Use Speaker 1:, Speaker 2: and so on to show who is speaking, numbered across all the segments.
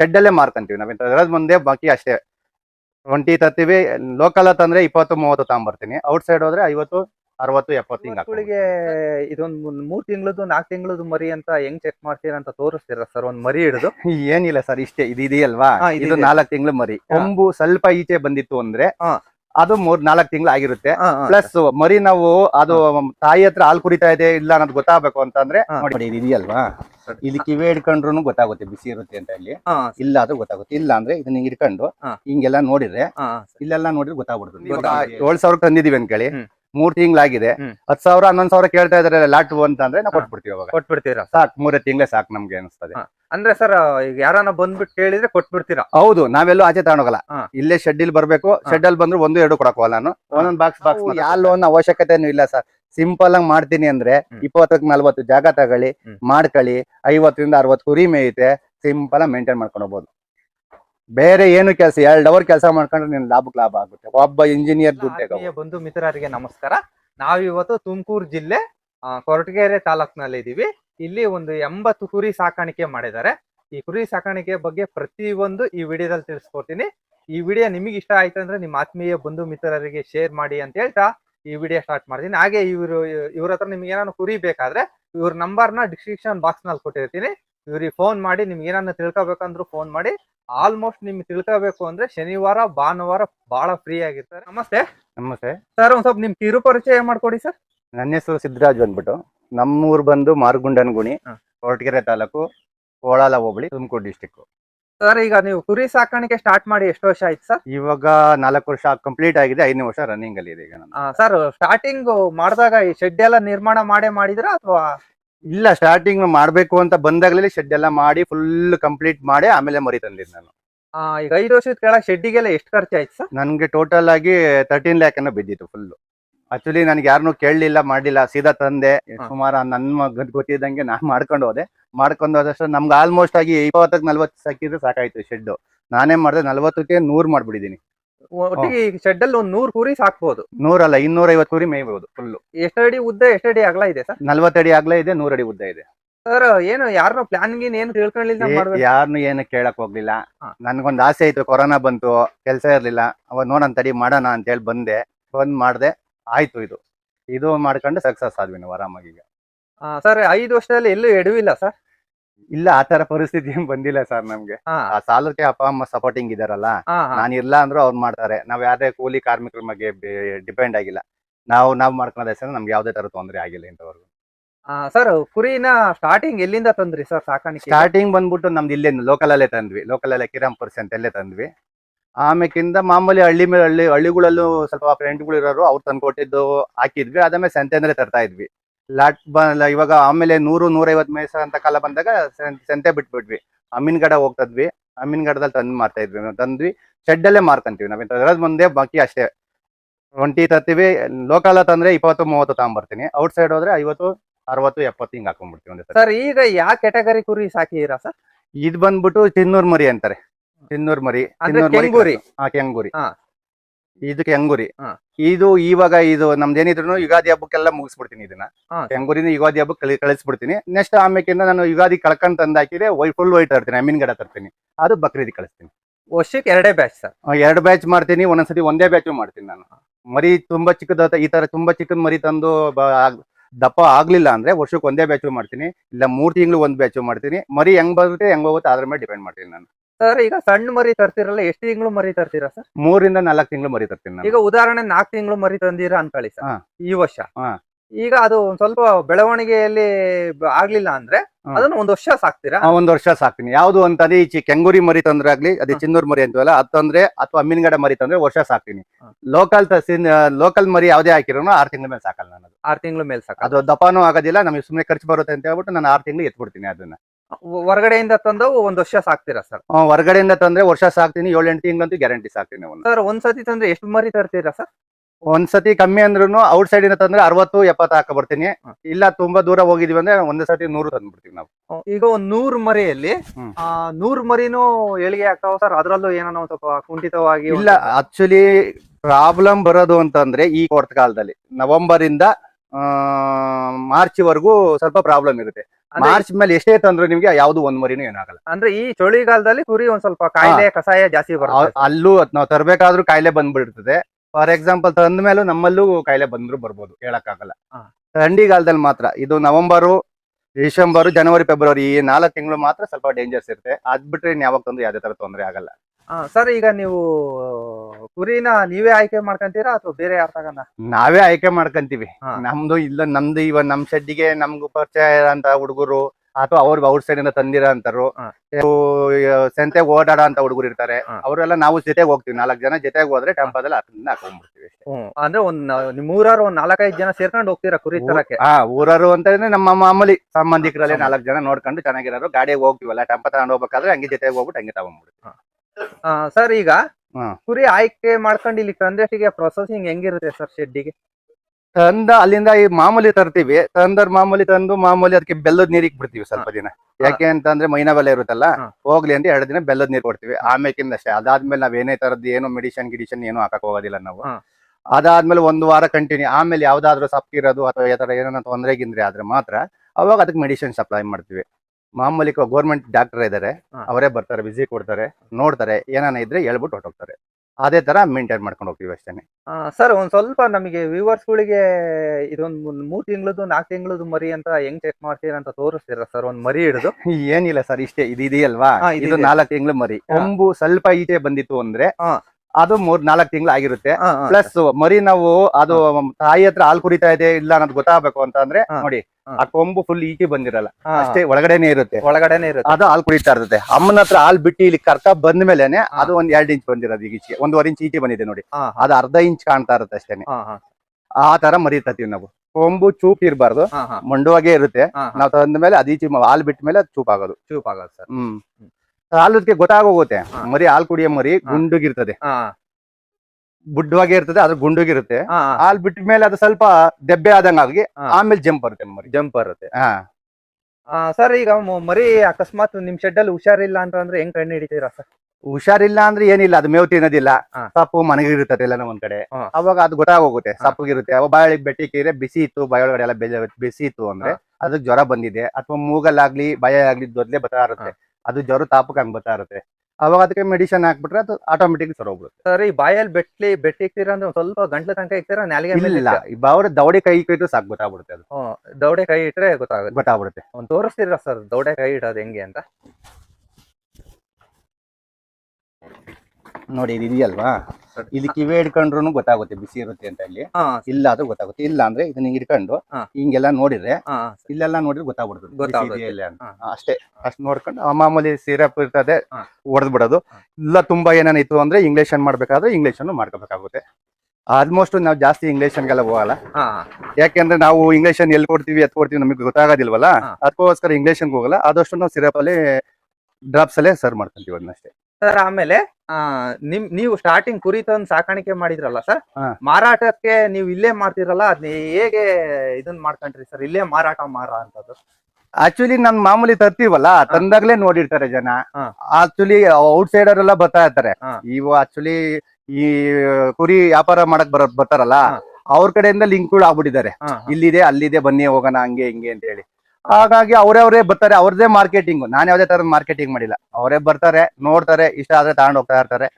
Speaker 1: ಶೆಡ್ಡಲ್ಲೇ ಮಾರ್ಕಂತೀವಿ ನಾವ್ ಅದ್ರದ್ದು ಮುಂದೆ ಬಾಕಿ ಅಷ್ಟೇ. ಟ್ವೆಂಟಿ ತರ್ತೀವಿ ಲೋಕಲ್ ಅಂತಂದ್ರೆ ಇಪ್ಪತ್ತು ಮೂವತ್ತು ತಗೊಂಬರ್ತೀನಿ. ಔಟ್ ಸೈಡ್ ಹೋದ್ರೆ ಐವತ್ತು ಅರವತ್ತು ಎಪ್ಪತ್ತು ಹಿಂಗೆ
Speaker 2: ಇದೊಂದು ಮೂರ್ ತಿಂಗಳದ್ದು ನಾಲ್ಕು ತಿಂಗಳದ್ದು ಮರಿ ಅಂತ ಹೆಂಗ್ ಚೆಕ್ ಮಾಡ್ತೀರಾ ಅಂತ ತೋರಿಸ್ತೀರಾ ಸರ್? ಒಂದ್ ಮರಿ ಹಿಡಿದು?
Speaker 1: ಏನಿಲ್ಲ ಸರ್ ಇಷ್ಟೇ. ಇದು ಇದೆಯಲ್ವಾ
Speaker 2: ಇದು
Speaker 1: ನಾಲ್ಕು ತಿಂಗಳು ಮರಿ. ಕೊಂಬು ಸ್ವಲ್ಪ ಈಚೆ ಬಂದಿತ್ತು ಅಂದ್ರೆ. ಅದು ಮೂರ್ ನಾಲ್ಕು ತಿಂಗಳು ಆಗಿರುತ್ತೆ. ಪ್ಲಸ್ ಮರಿ ನಾವು ಅದು ತಾಯಿ ಹತ್ರ ಹಾಲು ಕುರಿತಾ ಇದೆ ಇಲ್ಲ ಅನ್ನೋದು ಗೊತ್ತಾಗಬೇಕು ಅಂತಂದ್ರೆ. ನೋಡಿ ಇದು ಇದೆಯಲ್ವಾ? ಇಲ್ಲಿ ಕಿವಿ ಹಿಡ್ಕೊಂಡ್ರು ಗೊತ್ತಾಗುತ್ತೆ ಬಿಸಿ ಇರುತ್ತೆ ಅಂತ ಇಲ್ಲಿ ಇಲ್ಲ ಅದು ಗೊತ್ತಾಗುತ್ತೆ. ಇಲ್ಲ ಅಂದ್ರೆ ಇದನ್ನ ಹಿಡ್ಕೊಂಡು. ಹಿಂಗೆಲ್ಲ ನೋಡಿದ್ರೆ ಇಲ್ಲೆಲ್ಲ ನೋಡಿದ್ರೆ ಗೊತ್ತಾಗ್ಬಿಡುತ್ತೆ
Speaker 2: ಏಳು
Speaker 1: ಇವಾಗ ಏಳ್ ಸಾವಿರ ತಂದಿದೀವಿ ಅಂತ
Speaker 2: ಹೇಳಿ
Speaker 1: ಮೂರ್ ತಿಂಗಳಾಗಿದೆ.
Speaker 2: ಆಗಿದೆ
Speaker 1: ಹತ್ ಸಾವಿರ ಹನ್ನೊಂದ್ ಸಾವಿರ ಕೇಳ್ತಾ ಇದಾರೆ ಲಾಟು ಅಂತ ಅಂದ್ರೆ ನಾವು ಕೊಟ್ಬಿಡ್ತೀವಿ ಅವಾಗ
Speaker 2: ಕೊಟ್ಬಿಡ್ತೀರಾ?
Speaker 1: ಸಾಕ್ ಮೂರೇ ತಿಂಗಳೇ ಸಾಕು ನಮ್ಗೆ ಅನಿಸ್ತದೆ.
Speaker 2: ಅಂದ್ರೆ ಸರ್ ಈಗ ಯಾರನ್ನ ಬಂದ್ಬಿಟ್ಟು ಕೇಳಿದ್ರೆ ಕೊಟ್ಬಿಡ್ತೀರಾ?
Speaker 1: ಹೌದು ನಾವೆಲ್ಲೂ ಆಚೆ ತಗೊಂಡೋಗಲ್ಲ
Speaker 2: ಹಾ.
Speaker 1: ಇಲ್ಲೇ ಇಲ್ಲಿ ಬರ್ಬೇಕು. ಶೆಡ್ ಅಲ್ಲಿ ಬಂದ್ರೆ ಒಂದು ಎರಡು ಕೊಡಕ್ ನಾನು. ಒಂದೊಂದು ಬಾಕ್ಸ್ ಬಾಕ್ಸ್ ಯಾವ ಲೋನ್ ಅವಶ್ಯಕತೆನೂ ಇಲ್ಲ ಸರ್. ಸಿಂಪಲ್ ಆಗಿ ಮಾಡ್ತೀನಿ ಅಂದ್ರೆ
Speaker 2: ಹ್ಮ್.
Speaker 1: ಇಪ್ಪತ್ತಕ್ಕೆ ನಲ್ವತ್ತು ಜಾಗ ತಗೊಳ್ಳಿ
Speaker 2: ಹ್ಮ್.
Speaker 1: ಮಾಡ್ಕೊಳ್ಳಿ. ಐವತ್ತರಿಂದ ಅರವತ್ತು ಕುರಿ ಮೇಯುತ್ತೆ ಸಿಂಪಲ್ ಆಗಿ ಮೇಂಟೈನ್ ಮಾಡ್ಕೊಂಡು ಹೋಗ್ಬೋದು. ಬೇರೆ ಏನು ಕೆಲಸ ಎರಡ್ ಅವರ್ ಕೆಲಸ ಮಾಡ್ಕೊಂಡ್ರೆ ನಿನ್ ಲಾಭಕ್ ಲಾಭ ಆಗುತ್ತೆ. ಒಬ್ಬ ಇಂಜಿನಿಯರ್ ದುಡ್ಡು
Speaker 2: ಆತ್ಮೀಯ ಬಂಧು ಮಿತ್ರರಿಗೆ ನಮಸ್ಕಾರ. ನಾವಿವತ್ತು ತುಮಕೂರು ಜಿಲ್ಲೆ ಆ, ಕೊರಟಗೆರೆ ತಾಲೂಕ್ನಲ್ಲಿ ಇದೀವಿ ಇಲ್ಲಿ ಒಂದು ಎಂಬತ್ತು ಕುರಿ ಸಾಕಾಣಿಕೆ ಮಾಡಿದ್ದಾರೆ. ಈ ಕುರಿ ಸಾಕಾಣಿಕೆ ಬಗ್ಗೆ ಪ್ರತಿಯೊಂದು ಈ ವಿಡಿಯೋದಲ್ಲಿ ತಿಳಿಸ್ಕೊಡ್ತೀನಿ. ಈ ವಿಡಿಯೋ ನಿಮಗೆ ಇಷ್ಟ ಆಯ್ತು ಅಂದ್ರೆ ನಿಮ್ಮ ಆತ್ಮೀಯ ಬಂಧು ಮಿತ್ರರಿಗೆ ಶೇರ್ ಮಾಡಿ ಅಂತ ಹೇಳ್ತಾ ಈ ವಿಡಿಯೋ ಸ್ಟಾರ್ಟ್ ಮಾಡ್ತೀನಿ. ಹಾಗೆ ಇವರು ಇವ್ರ ಹತ್ರ ನಿಮ್ಗೆ ಏನಾದ್ರು ಕುರಿ ಬೇಕಾದ್ರೆ ಇವ್ರ ನಂಬರ್ನ ಡಿಸ್ಕ್ರಿಪ್ಷನ್ ಬಾಕ್ಸ್ನಲ್ಲಿ ಕೊಟ್ಟಿರ್ತೀನಿ. ಇವ್ರಿಗೆ ಫೋನ್ ಮಾಡಿ ನಿಮ್ಗೆ ಏನಾದ್ರು ತಿಳ್ಕೊಬೇಕಂದ್ರು ಫೋನ್ ಮಾಡಿ. ಆಲ್ಮೋಸ್ಟ್ ನಿಮ್ಗೆ ತಿಳ್ಕೊಬೇಕು ಅಂದ್ರೆ ಶನಿವಾರ ಭಾನುವಾರ ಬಹಳ ಫ್ರೀ ಆಗಿರ್ತಾರೆ. ನಮಸ್ತೆ.
Speaker 1: ನಮಸ್ತೆ.
Speaker 2: ಸರ್ ಒಂದ್ ಸ್ವಲ್ಪ ನಿಮ್ ಕಿರು ಪರಿಚಯ ಮಾಡ್ಕೊಡಿ ಸರ್.
Speaker 1: ನನ್ನ ಹೆಸರು ಸಿದ್ದರಾಜ್ ಬಂದ್ಬಿಟ್ಟು. ನಮ್ಮೂರ್ ಬಂದು ಮಾರ್ಗುಂಡನ್
Speaker 2: ಗುಣಿ
Speaker 1: ಕೊರಟಗೆರೆ ತಾಲೂಕು ಕೋಳಾಲ ಹೋಬಳಿ ತುಮಕೂರು ಡಿಸ್ಟಿಕ್
Speaker 2: ಸರ್ ಈಗ ನೀವು ಕುರಿ ಸಾಕಾಣಿಕೆ ಸ್ಟಾರ್ಟ್ ಮಾಡಿ ಎಷ್ಟು ವರ್ಷ ಆಯ್ತು ಸರ್
Speaker 1: ಇವಾಗ ನಾಲ್ಕು ವರ್ಷ ಕಂಪ್ಲೀಟ್ ಆಗಿದೆ ಐದನೇ ವರ್ಷ ರನ್ನಿಂಗ್ ಅಲ್ಲಿ ಇದೆ ಈಗ ನಾನು.
Speaker 2: ಸರ್ ಸ್ಟಾರ್ಟಿಂಗ್ ಮಾಡಿದಾಗ ಈ ಶೆಡ್ ಎಲ್ಲ ನಿರ್ಮಾಣ ಮಾಡೇ ಮಾಡಿದ್ರ ಅಥವಾ?
Speaker 1: ಇಲ್ಲ ಸ್ಟಾರ್ಟಿಂಗ್ ಮಾಡ್ಬೇಕು ಅಂತ ಬಂದಾಗಲೇ ಶೆಡ್ ಎಲ್ಲ ಮಾಡಿ ಫುಲ್ ಕಂಪ್ಲೀಟ್ ಮಾಡಿ ಆಮೇಲೆ ಮರಿ ತಂದಿದ್ದು ನಾನು.
Speaker 2: ಈಗ ಐದು ವರ್ಷದ ಕೆಳಗೆ ಶೆಡ್ಡಿಗೆಲ್ಲ ಎಷ್ಟು ಖರ್ಚು ಆಯ್ತು ಸರ್
Speaker 1: ನನ್ಗೆ ಟೋಟಲ್ ಆಗಿ ತರ್ಟೀನ್ ಲ್ಯಾಕ್ ಅನ್ನ ಬಿದ್ದಿತ್ತು ಫುಲ್ ಆಕ್ಚುಲಿ ನನ್ಗೆ ಯಾರನ್ನೂ ಕೇಳಲಿಲ್ಲ ಮಾಡಲಿಲ್ಲ. ಸೀದಾ ತಂದೆ ಸುಮಾರ ನನ್ನ ಗೊತ್ತಿದ್ದಂಗೆ ನಾನು ಮಾಡ್ಕೊಂಡು ಹೋದೆ. ಮಾಡ್ಕೊಂಡು ಹೋದಷ್ಟು ನಮ್ಗೆ ಆಲ್ಮೋಸ್ಟ್ ಆಗಿ ಇಪ್ಪತ್ತಕ್ಕೆ ನಲ್ವತ್ತು ಸಾಕಿದ್ರೆ ಸಾಕಾಯ್ತು ಶೆಡ್ ನಾನೇ ಮಾಡಿದೆ ನಲ್ವತ್ತಕ್ಕೆ ನೂರ್ ಮಾಡ್ಬಿಟ್ಟಿದೀನಿ.
Speaker 2: ಒಟ್ಟಿಗೆ ಈ ಶೆಡ್ ಅಲ್ಲಿ ಒಂದ್ ನೂರ್ ಕುರಿ ಸಾಕ್ಬೋದು.
Speaker 1: ನೂರಲ್ಲ ಇನ್ನೂರ ಐವತ್ತು ಕುರಿ ಮೇಯ್ಬೋದು ಫುಲ್
Speaker 2: ಎಷ್ಟಡಿ ಉದ್ದ ಎಷ್ಟಡಿ ಅಗಲ ಇದೆ ಸರ್?
Speaker 1: ನಲ್ವತ್ತಡಿ ಆಗ್ಲೇ ಇದೆ ನೂರಡಿ ಉದ್ದ ಇದೆ.
Speaker 2: ಸರ್ ಏನು ಯಾರನ್ನೂ ಪ್ಲಾನ್ ಗಿನ್ ಏನು ತಿಳ್ಕೊಳ್ಳಿಲ್ಲ
Speaker 1: ಯಾರನ್ನು ಏನು ಕೇಳಕ್ ಹೋಗ್ಲಿಲ್ಲ. ನನ್ಗೊಂದ್ ಆಸೆ ಇತ್ತು ಕೊರೋನಾ ಬಂತು ಕೆಲಸ ಇರ್ಲಿಲ್ಲ. ಅವಾಗ ನೋಡೋಣ ತಡಿ ಮಾಡೋಣ ಅಂತ ಹೇಳಿ ಬಂದೆ. ಬಂದ್ ಮಾಡ್ದೆ. ಆಯ್ತು ಇದು. ಇದು ಮಾಡ್ಕೊಂಡು ಸಕ್ಸಸ್ ಆದ್ವಿ ನಾವು ಆರಾಮಾಗಿ ಈಗ.
Speaker 2: ಸರ್ ಐದು ವರ್ಷದಲ್ಲಿ ಎಲ್ಲೂ ಎಡವಿಲ್ಲ ಸರ್
Speaker 1: ಇಲ್ಲ ಆ ತರ ಪರಿಸ್ಥಿತಿ ಏನ್ ಬಂದಿಲ್ಲ ಸರ್ ನಮ್ಗೆ. ಆ ಸಾಲಕ್ಕೆ ಅಪ್ಪ ಅಮ್ಮ ಸಪೋರ್ಟಿಂಗ್ ಇದಾರಲ್ಲ? ನಾನು ಇಲ್ಲ ಅಂದ್ರೂ ಅವ್ರು ಮಾಡ್ತಾರೆ. ನಾವ್ ಯಾವ್ದೇ ಕೂಲಿ ಕಾರ್ಮಿಕರ ಬಗ್ಗೆ ಡಿಪೆಂಡ್ ಆಗಿಲ್ಲ. ನಾವು ನಾವ್ ಮಾಡ್ಕೊಂಡ್ರೆ ಸರ್ ನಮ್ಗೆ ಯಾವ್ದೇ ತರ ತೊಂದರೆ ಆಗಿಲ್ಲ ಇಂಥವ್ರು
Speaker 2: ಸರ್ ಕುರಿನ ಸ್ಟಾರ್ಟಿಂಗ್ ಎಲ್ಲಿಂದ ತಂದ್ರಿ ಸರ್ ಸಾಕಾಣಿಕೆ?
Speaker 1: ಸ್ಟಾರ್ಟಿಂಗ್ ಬಂದ್ಬಿಟ್ಟು ನಮ್ದು ಇಲ್ಲೇ ಲೋಕಲ್ ಅಲ್ಲೇ ತಂದ್ವಿ. ಲೋಕಲ್ ಅಲ್ಲೇ ಕಿರಾಮ್ ಪರ್ಸೆಂಟ್ ಅಲ್ಲೇ ತಂದ್ವಿ. ಆಮೇಕಿಂದ ಮಾಮೂಲಿ ಹಳ್ಳಿ ಮೇಲೆ ಹಳ್ಳಿ ಹಳ್ಳಿಗಳಲ್ಲೂ ಸ್ವಲ್ಪ ಫ್ರೆಂಡ್ಗಳು ಇರೋರು ಅವ್ರು ತಂದ್ಕೊಟ್ಟಿದ್ದು ಹಾಕಿದ್ವಿ. ಅದಾದ್ಮೇಲೆ ಸಂತೆಂದ್ರೆ ತರ್ತಾ ಇದ್ವಿ. ಲಾಟ್ ಬ ಇವಾಗ ಆಮೇಲೆ ನೂರು ನೂರೈವತ್ತು ಮೇಸ ಅಂತ ಕಾಲ ಬಂದಾಗ ಸಂತೆ ಬಿಟ್ಬಿಟ್ವಿ. ಅಮೀನ್ಗಡ ಹೋಗ್ತದ್ವಿ. ಅಮೀನ್ಗಡದಲ್ಲಿ ತಂದು ಮಾರ್ತಾ ಇದ್ವಿ. ತಂದ್ವಿ. ಶೆಡ್ಡಲ್ಲೇ ಮಾರ್ಕಂತೀವಿ ನಾವ್. ತರೋದು ಮುಂದೆ ಬಾಕಿ ಅಷ್ಟೇ. ಒಂಟಿ ತರ್ತೀವಿ. ಲೋಕಲ್ ತಂದ್ರೆ ಇಪ್ಪತ್ತು ಮೂವತ್ತು ತಗೊಂಬರ್ತೀನಿ. ಔಟ್ ಸೈಡ್ ಹೋದ್ರೆ ಐವತ್ತು ಅರವತ್ತು ಎಪ್ಪತ್ತು ಹಿಂಗ್ ಹಾಕೊಂಡ್ಬಿಡ್ತೀವಿ ಒಂದೇ ಸರ್.
Speaker 2: ಈಗ ಯಾವ ಕೆಟಗರಿ ಕುರಿ ಸಾಕಿದೀರಾ ಸರ್?
Speaker 1: ಇದ್ ಬಂದ್ಬಿಟ್ಟು ಚಿನ್ನೂರ್ ಮರಿ ಅಂತಾರೆ. ಚಿನ್ನೂರ್ ಮರಿ ಚಿನ್ನೂರ್ ಮರಿ
Speaker 2: ಕೆಂಗುರಿ.
Speaker 1: ಹಾ ಕೆಂಗುರಿ.
Speaker 2: ಹಾ.
Speaker 1: ಇದು ಕೆಂಗೂರಿ.
Speaker 2: ಹಾ.
Speaker 1: ಇದು ಇವಾಗ ಇದು ನಮ್ದೇನಿದ್ರು ಯುಗಾದಿ ಹಬ್ಬಕ್ಕೆಲ್ಲ ಮುಗಿಸ್ಬಿಡ್ತೀನಿ ಇದನ್ನ.
Speaker 2: ಹಾ.
Speaker 1: ಕೆಂಗುರಿನ ಯುಗಾದಿ ಹಬ್ಬಕ್ಕೆ ಕಳಿ ಕಳಿಸ್ಬಿಡ್ತೀನಿ. ನೆಕ್ಸ್ಟ್ ಆಮೇಕಿಂದ ನಾನು ಯುಗಾದಿ ಕಳ್ಕೊಂಡ್ ತಂದಾಕಿದ್ರೆ ವೈ ಫುಲ್ ವೈಟ್ ತರ್ತೀನಿ ಅಮೀನ್ಗಡ ತರ್ತೀನಿ. ಅದು ಬಕ್ರೀದ್ ಕಳಿಸ್ತೀನಿ.
Speaker 2: ವರ್ಷಕ್ಕೆ ಎರಡೇ ಬ್ಯಾಚ್ ಸರ್.
Speaker 1: ಎರಡು ಬ್ಯಾಚ್ ಮಾಡ್ತೀನಿ ಒಂದೊಂದ್ಸತಿ ಒಂದೇ ಬ್ಯಾಚ್ ಮಾಡ್ತೀನಿ ನಾನು. ಮರಿ ತುಂಬಾ ಚಿಕ್ಕದ ಈ ತರ ತುಂಬಾ ಚಿಕ್ಕದ ಮರಿ ತಂದು ಬ- ಆಗ್- ದಪ್ಪ ಆಗ್ಲಿಲ್ಲ ಅಂದ್ರೆ ವರ್ಷಕ್ಕೆ ಒಂದೇ ಬ್ಯಾಚ್ ಮಾಡ್ತೀನಿ. ಇಲ್ಲ ಮೂರ್ ತಿಂಗಳು ಒಂದ್ ಬ್ಯಾಚ್ ಮಾಡ್ತೀನಿ. ಮರಿ ಹೆಂಗ್ ಬರುತ್ತೆ ಹೆಂಗ್ ಹೋಗುತ್ತೆ ಅದ್ರ ಮೇಲೆ ಡಿಪೆಂಡ್ ಮಾಡ್ತೀನಿ ನಾನು.
Speaker 2: ಸರ್ ಈಗ ಸಣ್ಣ ಮರಿ ತರ್ತಿರಲ್ಲ ಎಷ್ಟು ತಿಂಗಳು ಮರಿ ತರ್ತೀರಾ ಸರ್
Speaker 1: ಮೂರಿಂದ ನಾಲ್ಕು ತಿಂಗಳು ಮರಿ ತರ್ತೀನಿ ನಾನು
Speaker 2: ಈಗ ಉದಾಹರಣೆ ನಾಲ್ಕು ತಿಂಗಳು ಮರಿ ತಂದಿರಾ ಅನ್ಕೊಳ್ಳಿ ಸರ್
Speaker 1: ಹಾ.
Speaker 2: ಈ ವರ್ಷ
Speaker 1: ಹಾ.
Speaker 2: ಈಗ ಅದು ಒಂದ್ ಸ್ವಲ್ಪ ಬೆಳವಣಿಗೆಯಲ್ಲಿ ಬ- ಆಗ್ಲಿಲ್ಲ ಅಂದ್ರೆ
Speaker 1: ಹಾ.
Speaker 2: ಅದನ್ನ ಒಂದ್ ವರ್ಷ ಸಾಕ್ತೀರಾ
Speaker 1: ಆ, ಒಂದ್ ವರ್ಷ ಸಾಕ್ತೀನಿ ಯಾವ್ದು ಅಂತಂದ್ರೆ ಈ ಈಚೆ ಕೆಂಗೂರಿ ಮರಿ ತಂದ್ರೆ ಆಗ್ಲಿ ಅದೇ
Speaker 2: ಹಾ.
Speaker 1: ಚಿನ್ನೂರ್ ಮರಿ ಅಂತೀವಲ್ಲ ಅದ್ ತಂದ್ರೆ ಅಥವಾ ಅಮ್ಮಿನಗಡ ಮರಿ ತಂದ್ರೆ ವರ್ಷ ಸಾಕ್ತೀನಿ
Speaker 2: ಲೋಕಲ್
Speaker 1: ಲೋಕಲ್ ಲೋಕಲ್ ಮರಿ ಯಾವ್ದೇ ಹಾಕಿರೋನು ಆರ್ ತಿಂಗಳ ಮೇಲೆ ಸಾಕಲ್ಲ ನಾನು ಅದು.
Speaker 2: ಆರ್ ತಿಂಗಳ ಮೇಲೆ ಸಾಕ
Speaker 1: ಅದು ದಪಾನು ಆಗೋದಿಲ್ಲ ನಮಗೆ ಸುಮ್ಮನೆ ಖರ್ಚು ಬರುತ್ತೆ ಅಂತ ಹೇಳ್ಬಿಟ್ಟು ನಾನು ಆರ್ ತಿಂಗಳು ಎತ್ಬಿಡ್ತೀನಿ ಅದನ್ನ
Speaker 2: ಹೊರಗಡೆಯಿಂದ ತಂದು ಒಂದ್ ವರ್ಷ ಸಾಕ್ತೀರಾ ಸರ್?
Speaker 1: ಹೊರಗಡೆಯಿಂದ ತಂದ್ರೆ ವರ್ಷ ಸಾಕ್ತೀನಿ ಏಳು ಎಂಟು ತಿಂಗಳಂತೂ ಗ್ಯಾರಂಟಿ ಸಾಕ್ತೀನಿ ಅವನ್ನ
Speaker 2: ಸರ್ ಒಂದ್ಸತಿ ತಂದ್ರೆ ಎಷ್ಟು ಮರಿ ತರ್ತೀರಾ ಸರ್?
Speaker 1: ಒಂದ್ಸತಿ ಕಮ್ಮಿ ಅಂದ್ರೂ ಔಟ್ ಸೈಡ್ ಇಂದ ತಂದ್ರೆ ಅರವತ್ತು ಎಪ್ಪತ್ತು ಹಾಕ ಬರ್ತೀನಿ ಇಲ್ಲ ತುಂಬಾ ದೂರ ಹೋಗಿದೀವಿ ಅಂದ್ರೆ ಒಂದ್ ಸತಿ ನೂರು ತಂದ್ಬಿಡ್ತೀವಿ ನಾವು.
Speaker 2: ಈಗ ಒಂದ್ ನೂರ್ ಮರಿಯಲ್ಲಿ ನೂರ್ ಮರಿನೂ ಏಳಿಗೆ ಆಗ್ತಾವ ಸರ್? ಅದ್ರಲ್ಲೂ ಏನೋ ಸ್ವಲ್ಪ ಕುಂಠಿತವಾಗಿ
Speaker 1: ಇಲ್ಲ ಆಕ್ಚುಲಿ ಪ್ರಾಬ್ಲಮ್ ಬರೋದು ಅಂತಂದ್ರೆ ಈ ಕೊರ್ತ ಕಾಲದಲ್ಲಿ ನವೆಂಬರ್ ಇಂದ ಮಾರ್ಚ್ ವರೆಗೂ ಸ್ವಲ್ಪ ಪ್ರಾಬ್ಲಮ್ ಇರುತ್ತೆ. ಮಾರ್ಚ್ ಮೇಲೆ ಎಷ್ಟೇ ತಂದ್ರು ನಿಮ್ಗೆ ಯಾವ್ದು ಒಂದ್ ಮರಿನೂ ಏನಾಗಲ್ಲ.
Speaker 2: ಅಂದ್ರೆ ಈ ಚಳಿಗಾಲದಲ್ಲಿ ಕುರಿ ಒಂದ್ ಸ್ವಲ್ಪ ಕಾಯಿಲೆ ಕಸಾಯ ಜಾಸ್ತಿ ಬರುತ್ತೆ.
Speaker 1: ಅಲ್ಲೂ ನಾವು ತರ್ಬೇಕಾದ್ರೂ ಕಾಯಿಲೆ ಬಂದ್ಬಿಡ್ತದೆ. ಫಾರ್ ಎಕ್ಸಾಂಪಲ್ ತಂದ ಮೇಲೂ ನಮ್ಮಲ್ಲೂ ಕಾಯಿಲೆ ಬಂದ್ರು ಬರ್ಬೋದು ಹೇಳಕ್ಕಾಗಲ್ಲ. ಥಂಡಿಗಾಲದಲ್ಲಿ ಮಾತ್ರ ಇದು ನವೆಂಬರು ಡಿಸೆಂಬರ್ ಜನವರಿ ಫೆಬ್ರವರಿ ಈ ನಾಲ್ಕು ತಿಂಗಳು ಮಾತ್ರ ಸ್ವಲ್ಪ ಡೇಂಜರ್ಸ್ ಇರುತ್ತೆ. ಅದ್ ಬಿಟ್ರೆ ಇನ್ ಯಾವಾಗ ತಂದ್ರು ಯಾವ್ದೇ ತರ ತೊಂದರೆ ಆಗಲ್ಲ.
Speaker 2: ಸರ್ ಈಗ ನೀವು ಕುರಿನ ನೀವೇ ಆಯ್ಕೆ ಮಾಡ್ಕೊಂತೀರಾ ಅಥವಾ ಬೇರೆ ಯಾರು ತಗೊಂಡ?
Speaker 1: ನಾವೇ ಆಯ್ಕೆ ಮಾಡ್ಕೊಂತೀವಿ.
Speaker 2: ಹಾ.
Speaker 1: ನಮ್ದು ಇಲ್ಲ ನಮ್ದು ಇವ ನಮ್ ಶೆಡ್ಡಿಗೆ ನಮ್ಗೂ ಪರಿಚಯ ಇರೋಂತ ಹುಡುಗರು ಅಥವಾ ಅವ್ರ ಅವ್ರ ಸೈಡ್ ಇಂದ ತಂದಿರೋ ಅಂತಾರು
Speaker 2: ಹಾ.
Speaker 1: ಸಂತೆಗೆ ಓಡಾಡೋ ಅಂತ ಹುಡುಗರು ಇರ್ತಾರೆ.
Speaker 2: ಹಾ.
Speaker 1: ಅವರೆಲ್ಲ ನಾವು ಜೊತೆಗೆ ಹೋಗ್ತೀವಿ. ನಾಲ್ಕು ಜನ ಜೊತೆಗೆ ಹೋದ್ರೆ ಟೆಂಪದಲ್ಲಿ ಅದನ್ನ ಹಾಕೊಂಡ್ಬಿಡ್ತೀವಿ
Speaker 2: ಅಂದ್ರೆ ಒಂದ್ ನಿಮ್ಮೂರಾರು ಒಂದ್ ನಾಲ್ಕೈದು ಜನ ಸೇರ್ಕೊಂಡು ಹೋಗ್ತೀರಾ ಕುರಿ ತರಕ್ಕೆ?
Speaker 1: ಹಾ ಊರರು ಅಂತಂದ್ರೆ ನಮ್ಮ ಮಾಮೂಲಿ ಸಂಬಂಧಿಕರಲ್ಲಿ ನಾಲ್ಕು ಜನ ನೋಡ್ಕೊಂಡು ಚೆನ್ನಾಗಿರೋರು. ಗಾಡಿಗೆ ಹೋಗ್ತೀವಲ್ಲ ಟೆಂಪ ತಗೊಂಡ್ ಹೋಗ್ಬೇಕಾದ್ರೆ ಹಂಗೆ ಜೊತೆಗೆ ಹೋಗ್ಬಿಟ್ಟು ಹಂಗೆ ತಗೊಂಡ್ಬಿಡ್ತೀವಿ.
Speaker 2: ಸರ್ ಈಗ. ಕುರಿ ಆಯ್ಕೆ ಮಾಡ್ಕೊಂಡು ಇಲ್ಲಿ ತಂದೆಟಿಗೆ ಪ್ರೊಸೆಸಿಂಗ್ ಹೆಂಗಿರುತ್ತೆ ಸರ್ ಶೆಡ್ಡಿಗೆ?
Speaker 1: ತಂದ ಅಲ್ಲಿಂದ ಈ ಮಾಮೂಲಿ ತರ್ತೀವಿ. ತಂದರ್ ಮಾಮೂಲಿ ತಂದು ಮಾಮೂಲಿ ಅದಕ್ಕೆ ಬೆಲ್ಲದ ನೀರಿಗೆ ಬಿಡ್ತೀವಿ ಸ್ವಲ್ಪ ದಿನ. ಯಾಕೆ ಅಂತಂದ್ರೆ ಮೈನಾ ಬೆಲೆ ಇರುತ್ತಲ್ಲ ಹೋಗ್ಲಿ ಅಂತ ಎರಡು ದಿನ ಬೆಲ್ಲದ ನೀರು ಕೊಡ್ತೀವಿ. ಆಮೇಕಿಂದ ಅಷ್ಟೇ. ಅದಾದ್ಮೇಲೆ ನಾವ್ ಏನೇ ತರದ್ದು ಏನು ಮೆಡಿಷನ್ ಗಿಡಿಷನ್ ಏನು ಹಾಕಕ್ ಹೋಗೋದಿಲ್ಲ ನಾವು. ಅದಾದ್ಮೇಲೆ ಒಂದು ವಾರ ಕಂಟಿನ್ಯೂ ಆಮೇಲೆ ಯಾವ್ದಾದ್ರು ಸಪ್ತಿರೋದು ಅಥವಾ ಯಾವ ತರ ಏನೋ ತೊಂದರೆ ಗಿಂದ್ರೆ ಆದ್ರೆ ಮಾತ್ರ ಅವಾಗ ಅದಕ್ಕೆ ಮೆಡಿಸಿನ್ ಸಪ್ಲೈ ಮಾಡ್ತೀವಿ. ಮಾಮೂಲಿ ಗೌರ್ಮೆಂಟ್ ಡಾಕ್ಟರ್ ಇದಾರೆ ಅವರೇ ಬರ್ತಾರೆ ವಿಸಿ ಕೊಡ್ತಾರೆ ನೋಡ್ತಾರೆ ಏನಾನ ಇದ್ರೆ ಹೇಳ್ಬಿಟ್ಟು ಹೋಗ್ತಾರೆ ಅದೇ ತರ ಮೇಂಟೈನ್ ಮಾಡ್ಕೊಂಡು ಹೋಗ್ತೀವಿ ಅಷ್ಟೇ
Speaker 2: ಸರ್ ಒಂದ್ ಸ್ವಲ್ಪ ನಮಗೆ ವ್ಯೂವರ್ಸ್ ಗಳಿಗೆ ಇದೊಂದು ಮೂರ್ ತಿಂಗಳದ್ದು ನಾಲ್ಕು ತಿಂಗಳದ್ದು ಮರಿ ಅಂತ ಹೆಂಗ್ ಚೆಕ್ ಮಾಡ್ತೀರಾ ಅಂತ ತೋರಿಸ್ತೀರಾ ಸರ್ ಒಂದ್ ಮರಿ ಹಿಡಿದು?
Speaker 1: ಏನಿಲ್ಲ ಸರ್ ಇಷ್ಟೇ ಇದು ಇದೆಯಲ್ವಾ
Speaker 2: ಇದು.
Speaker 1: ನಾಲ್ಕು ತಿಂಗಳು ಮರಿ.
Speaker 2: ಒಂಬು
Speaker 1: ಕೊಂಬು ಸ್ವಲ್ಪ ಈಚೆ ಬಂದಿತ್ತು ಅಂದ್ರೆ. ಅದು ಮೂರ್ ನಾಲ್ಕು ತಿಂಗಳು ಆಗಿರುತ್ತೆ. ಪ್ಲಸ್ ಮರಿ ನಾವು ಅದು ತಾಯಿ ಹತ್ರ ಹಾಲು ಕುಡಿತಾ ಇದೆ ಇಲ್ಲ ಅನ್ನೋದು ಗೊತ್ತಾಗಬೇಕು ಅಂತ ಅಂದ್ರೆ ನೋಡಿ ಆ ಕೊಂಬು ಫುಲ್ ಈಚೆ ಬಂದಿರಲ್ಲ. ಅಷ್ಟೇ ಒಳಗಡೆನೆ ಇರುತ್ತೆ.
Speaker 2: ಒಳಗಡೆನೆ ಇರುತ್ತೆ.
Speaker 1: ಅದು ಹಾಲು ಕುಡಿತಾ ಇರುತ್ತೆ ಅಮ್ಮನ ಹತ್ರ ಹಾಲು ಬಿಟ್ಟು ಇಲ್ಲಿ ಕರ್ಕ ಬಂದ ಮೇಲೆನೆ. ಅದು ಒಂದ್ ಎರಡ್ ಇಂಚ್ ಬಂದಿರೋದು ಈಗ ಈಚೆ ಒಂದೂವರೆ ಇಂಚ್ ಈಚೆ ಬಂದಿದೆ ನೋಡಿ. ಅದು ಅರ್ಧ ಇಂಚ್ ಕಾಣ್ತಾ ಇರುತ್ತೆ ಅಷ್ಟೇನೆ. ಆ ತರ ಮರಿ ತತ್ತೀವಿ ನಾವು. ಕೊಂಬು ಚೂಪ್ ಇರಬಾರ್ದು. ಮಂಡುವಾಗೆ ಇರುತ್ತೆ. ನಾವು ತಂದ ಮೇಲೆ ಅದೀಚಿ ಈಚೆ ಹಾಲು ಬಿಟ್ಟ ಮೇಲೆ ಅದು ಚೂಪ್ ಆಗೋದು.
Speaker 2: ಚೂಪ್ ಆಗೋದು ಸರ್.
Speaker 1: ಹ್ಮ್. ಹಾಲುದ್ಕೆ ಗೊತ್ತಾಗೋಗುತ್ತೆ. ಮರಿ ಹಾಲು ಕುಡಿಯೋ ಮರಿ. ಗುಂಡುಗಿರ್ತದೆ. ಬುಡ್ಡವಾಗೆ ಇರ್ತದೆ ಅದ್ರ ಗುಂಡುಗಿರುತ್ತೆ. ಹಾಲು ಬಿಟ್ಟ ಮೇಲೆ ಅದು ಸ್ವಲ್ಪ ದೆಬ್ಬೆ ಆದಂಗ ಆಗಿ ಆಮೇಲೆ ಜಂಪ್ ಬರುತ್ತೆ ಮರಿ.
Speaker 2: ಜಂಪ್ ಬರುತ್ತೆ.
Speaker 1: ಹಾ.
Speaker 2: ಸರ್ ಈಗ ಮರಿ ಅಕಸ್ಮಾತ್ ನಿಮ್ ಶೆಡ್ ಅಲ್ಲಿ ಹುಷಾರಿಲ್ಲ ಅಂತ ಅಂದ್ರೆ ಹೆಂಗ್ ಕಣ್ಣು ಹಿಡಿತೀರಾ ಸರ್?
Speaker 1: ಹುಷಾರಿಲ್ಲ ಅಂದ್ರೆ ಏನಿಲ್ಲ ಅದು ಮೇವು ತಿನ್ನೋದಿಲ್ಲ. ಸಪ್ಪು ಮನೆಗಿರ್ತದೆ ಎಲ್ಲ ಒಂದ್ ಕಡೆ. ಅವಾಗ ಅದು ಗೊತ್ತಾಗೋಗುತ್ತೆ. ಸಪ್ಪಗಿರುತ್ತೆ. ಅವಾಗ ಬಾಯಲ್ಲಿ ಬೆಟ್ಟಿಕ್ಕಿದ್ರೆ ಬಿಸಿ ಇತ್ತು ಬಾಯೊಳಗಡೆ ಎಲ್ಲ ಬೆಲೆ ಬಿಸಿ ಇತ್ತು ಅಂದ್ರೆ ಅದಕ್ಕೆ ಜ್ವರ ಬಂದಿದೆ. ಅಥವಾ ಮೂಗಲ್ಲಾಗ್ಲಿ ಬಾಯ ಆಗ್ಲಿ ದೊದ್ಲೆ ಬರ್ತಾ ಇರುತ್ತೆ. ಅದು ಜ್ವರ ತಾಪಕ್ಕೆ ಹಂಗೆ ಬರ್ತಾ ಇರುತ್ತೆ. ಅವಾಗ ಅದಕ್ಕೆ ಮೆಡಿಸಿನ್ ಹಾಕ್ಬಿಟ್ರೆ ಅದು ಆಟೋಮೆಟಿಕ್ ಸರ್ ಹೋಗ್ಬಿಡುತ್ತೆ.
Speaker 2: ಸರ್ ಈ ಬಾಯಲ್ಲಿ ಬೆಟ್ಲಿ ಬೆಟ್ಟ ಇಕ್ತೀರಾ ಅಂದ್ರೆ ಒಂದ್ ಸ್ವಲ್ಪ ಗಂಟ್ಲ ತನಕ ಇಕ್ತೀರ? ನಾಲಿಗೆ ಮೇಲೆ
Speaker 1: ಇಲ್ಲ
Speaker 2: ಈ
Speaker 1: ಅವ್ರ ದೌಡೆ ಕೈ ಇಟ್ಟು ಸಾಕು ಗೊತ್ತಾಗ್ಬಿಡುತ್ತೆ ಅದು.
Speaker 2: ಹ್ಮ್, ದೌಡೆ ಕೈ ಇಟ್ರೆ ಗೊತ್ತಾಗುತ್ತೆ.
Speaker 1: ಗೊತ್ತಾಗ್ಬಿಡುತ್ತೆ.
Speaker 2: ಒಂದ್ ತೋರಿಸ್ತೀರಾ ಸರ್ ದೌಡೆ ಕೈ ಇಡೋದು ಹೆಂಗೆ ಅಂತ?
Speaker 1: ನೋಡಿ ಇದು ಇದೆಯಲ್ವಾ? ಇಲ್ಲಿ ಕಿವಿ ಹಿಡ್ಕೊಂಡ್ರು ಗೊತ್ತಾಗುತ್ತೆ ಬಿಸಿ ಇರುತ್ತೆ ಅಂತ ಇಲ್ಲಿ ಇಲ್ಲ ಅದು ಗೊತ್ತಾಗುತ್ತೆ. ಇಲ್ಲ ಅಂದ್ರೆ ಇದನ್ನ ಹಿಂಗ್ ಹಿಡ್ಕೊಂಡು. ಹಿಂಗೆಲ್ಲ ನೋಡಿದ್ರೆ ಇಲ್ಲೆಲ್ಲ ನೋಡಿದ್ರೆ ಗೊತ್ತಾಗ್ಬಿಡ್ತದೆ. ಆ, ಅಷ್ಟೇ ಅಷ್ಟ್ ನೋಡ್ಕೊಂಡು ಆ ಮಾಮೂಲಿ ಸಿರಪ್ ಇರ್ತದೆ. ಹೊಡೆದ್ ಬಿಡೋದು. ಇಲ್ಲ ತುಂಬಾ ಏನೇನಿತ್ತು ಅಂದ್ರೆ ಇಂಗ್ಲೇಷನ್ ಮಾಡ್ಬೇಕಾದ್ರೆ ಅನ್ನು ಮಾಡ್ಕೋಬೇಕಾಗುತ್ತೆ. ಆಲ್ಮೋಸ್ಟ್ ನಾವು ಜಾಸ್ತಿ ಇಂಗ್ಲೇಷನ್ಗೆಲ್ಲ ಹೋಗಲ್ಲ. ಯಾಕೆಂದ್ರೆ ನಾವು ಇಂಗ್ಲೇಷನ್ ಎಲ್ಲಿ ಕೊಡ್ತೀವಿ ಎತ್ ಕೊಡ್ತೀವಿ ನಮಗೆ ಗೊತ್ತಾಗೋದಿಲ್ವಲ್ಲ?
Speaker 2: ಅದಕ್ಕೋಸ್ಕರ
Speaker 1: ಅದಕ್ಕೋಸ್ಕರ ಇಂಗ್ಲೇಷನ್ಗೆ ಹೋಗಲ್ಲ. ಆದಷ್ಟು ನಾವು ಸಿರಪ್ ಅಲ್ಲಿ ಡ್ರಾಪ್ಸ್ ಅಲ್ಲೇ ಸರ್ವ್ ಮಾಡ್ಕೊಂತೀವಿ ಅದನ್ನಷ್ಟೇ.
Speaker 2: ಸರ್ ಆಮೇಲೆ ಆ, ನಿಮ್ ನೀವು ಸ್ಟಾರ್ಟಿಂಗ್ ಕುರಿ ತಂದ್ ಸಾಕಾಣಿಕೆ ಮಾಡಿದ್ರಲ್ಲ ಸರ್
Speaker 1: ಹಾ.
Speaker 2: ಮಾರಾಟಕ್ಕೆ ನೀವು ಇಲ್ಲೇ ಮಾಡ್ತಿರಲ್ಲ ಅದ್ ಹೇಗೆ ಇದನ್ನ ಮಾಡ್ಕೊಂಡ್ರಿ ಸರ್ ಇಲ್ಲೇ ಮಾರಾಟ ಮಾರ ಅಂತದ್ದು
Speaker 1: ಆಕ್ಚುಲಿ ನಾನ್ ಮಾಮೂಲಿ ತರ್ತೀವಲ್ಲ ತಂದಾಗ್ಲೇ ನೋಡಿರ್ತಾರೆ ಜನ
Speaker 2: ಹಾ.
Speaker 1: ಆಕ್ಚುಲಿ ಔಟ್ ಸೈಡರ್ ಎಲ್ಲ ಬರ್ತಾ ಇರ್ತಾರೆ
Speaker 2: ಹಾ.
Speaker 1: ಇವು ಆಕ್ಚುಲಿ ಈ ಕುರಿ ವ್ಯಾಪಾರ ಮಾಡಕ್ ಬರೋ ಬರ್ತಾರಲ್ಲ
Speaker 2: ಹಾ.
Speaker 1: ಅವ್ರ ಕಡೆಯಿಂದ ಲಿಂಕ್ ಆಗ್ಬಿಟ್ಟಿದ್ದಾರೆ
Speaker 2: ಹಾ, ಹಾ.
Speaker 1: ಇಲ್ಲಿದೆ ಅಲ್ಲಿದೆ ಬನ್ನಿ ಹೋಗೋಣ ಹಂಗೆ ಹಿಂಗೆ ಅಂತ ಹೇಳಿ ಹಾಗಾಗಿ ಅವರೇ ಅವರೇ ಬರ್ತಾರೆ ಅವ್ರದೇ ಮಾರ್ಕೆಟಿಂಗ್ ನಾನು ಯಾವ್ದೇ ತರ ಮಾರ್ಕೆಟಿಂಗ್ ಮಾಡಿಲ್ಲ. ಅವರೇ ಬರ್ತಾರೆ, ನೋಡ್ತಾರೆ, ಇಷ್ಟ ಆದ್ರೆ ತಗೊಂಡ್ ಹೋಗ್ತಾ ಇರ್ತಾರೆ.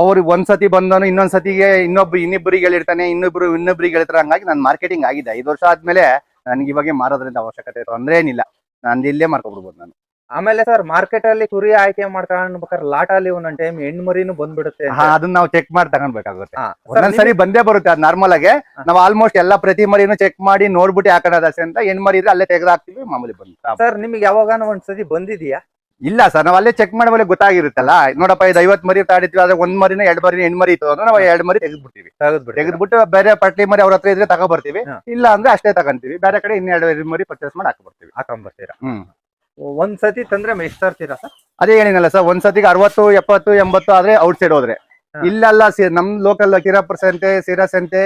Speaker 1: ಅವ್ರಿಗೆ ಒಂದ್ಸತಿ ಬಂದನು ಇನ್ನೊಂದ್ ಸತಿಗೆ ಇನ್ನೊಬ್ರು ಇನ್ನಿಬ್ಬರಿಗೆ ಹೇಳಿರ್ತಾನೆ, ಇನ್ನೊಬ್ರು ಇನ್ನೊಬ್ರಿಗೆ ಹೇಳ್ತಾರೆ, ಹಂಗಾಗಿ ನಾನು ಮಾರ್ಕೆಟಿಂಗ್ ಆಗಿದೆ. ಐದು ವರ್ಷ ಆದ್ಮೇಲೆ ನನಗೆ ಇವಾಗ ಮಾರೋದ್ರಿಂದ ಅವಶ್ಯಕತೆ ತೊಂದರೆ ಏನಿಲ್ಲ ನಾನು ಇಲ್ಲೇ ಮಾರ್ಕೊಬಿಡ್ಬೋದು ನಾನು.
Speaker 2: ಆಮೇಲೆ ಸರ್ ಮಾರ್ಕೆಟ್ ಅಲ್ಲಿ ಕುರಿ ಆಯ್ಕೆ ಮಾಡ್ಕೊಂಡ್ಬೇಕಾದ್ರೆ ಲಾಟ್ ಅಲ್ಲಿ ಒಂದೊಂದ್ ಟೈಮ್ ಹೆಣ್ಣು ಮರಿನೂ ಬಂದ್ಬಿಡುತ್ತೆ.
Speaker 1: ಹಾ ಅದನ್ನ ನಾವು ಚೆಕ್ ಮಾಡಿ ತಗೊಂಡ್ಬೇಕಾಗುತ್ತೆ.
Speaker 2: ಹಾ. ಸರ್,
Speaker 1: ಒಂದೊಂದ್ಸರಿ ಬಂದೇ ಬರುತ್ತೆ ಅದ್ ನಾರ್ಮಲ್ ಆಗಿ. ನಾವು ಆಲ್ಮೋಸ್ಟ್ ಎಲ್ಲಾ ಪ್ರತಿ ಮರಿನೂ ಚೆಕ್ ಮಾಡಿ ನೋಡ್ಬಿಟ್ಟು ಹಾಕೋದಾಸೆ ಅಂತ ಹೆಣ್ ಮರಿ ಇದ್ರೆ ಅಲ್ಲೇ ತೆಗೆದು ಹಾಕ್ತಿವಿ ಮಾಮೂಲಿ ಬಂದು
Speaker 2: ಸರ್ ನಿಮ್ಗೆ ಯಾವಾಗಾನ ಒಂದ್ಸತಿ ಬಂದಿದ್ಯಾ?
Speaker 1: ಇಲ್ಲ ಸರ್ ನಾವು ಅಲ್ಲೇ ಚೆಕ್ ಮಾಡುವಲ್ಲಿ ಗೊತ್ತಾಗಿರುತ್ತಲ್ಲ. ನೋಡಪ್ಪ ಇದು ಐವತ್ ಮರಿ ತಾಡಿದ್ವಿ ಆದ್ರೆ ಒಂದ್ ಮರಿನ ಎರಡ್ ಮರಿ ಹೆಣ್ ಮರಿ ಇತ್ತು ಅಂದ್ರೆ ನಾವು ಎರಡ್ ಮರಿ ತೆಗೆದ್ಬಿಡ್ತೀವಿ.
Speaker 2: ತೆಗೆದ್ಬಿಟ್ಟು
Speaker 1: ತೆಗೆದ್ಬಿಟ್ಟು ಬೇರೆ ಪಟ್ಟಿ ಮರಿ ಅವ್ರ ಹತ್ರ ಇದ್ರೆ ತಗೊಬರ್ತೀವಿ.
Speaker 2: ಹಾ.
Speaker 1: ಇಲ್ಲ ಅಂದ್ರೆ ಅಷ್ಟೇ ತಗೊಂತೀವಿ. ಬೇರೆ ಕಡೆ ಇನ್ನೆರಡು ಮರಿ ಪರ್ಚೇಸ್ ಮಾಡಿ ಹಾಕೊಬರ್ತೀವಿ
Speaker 2: ಹಾಕೊಂಡ್ಬರ್ತೀರಾ
Speaker 1: ಹ್ಮ್.
Speaker 2: ಒಂದ್ ಸತಿ ತಂದ್ರೆ ಎಷ್ಟು ತರ್ತೀರಾ ಸರ್
Speaker 1: ಅದೇ ಏನಿಲ್ಲ ಸರ್ ಒಂದ್ ಸತಿಗೆ ಅರವತ್ತು ಎಪ್ಪತ್ತು ಎಂಬತ್ತು ಆದ್ರೆ ಔಟ್ ಸೈಡ್ ಹೋದ್ರೆ. ಇಲ್ಲೆಲ್ಲ ಸಿ- ನಮ್ ಲೋಕಲ್ ಕಿರಾಪುರ ಸಂತೆ ಸಿರಾ ಸಂತೆ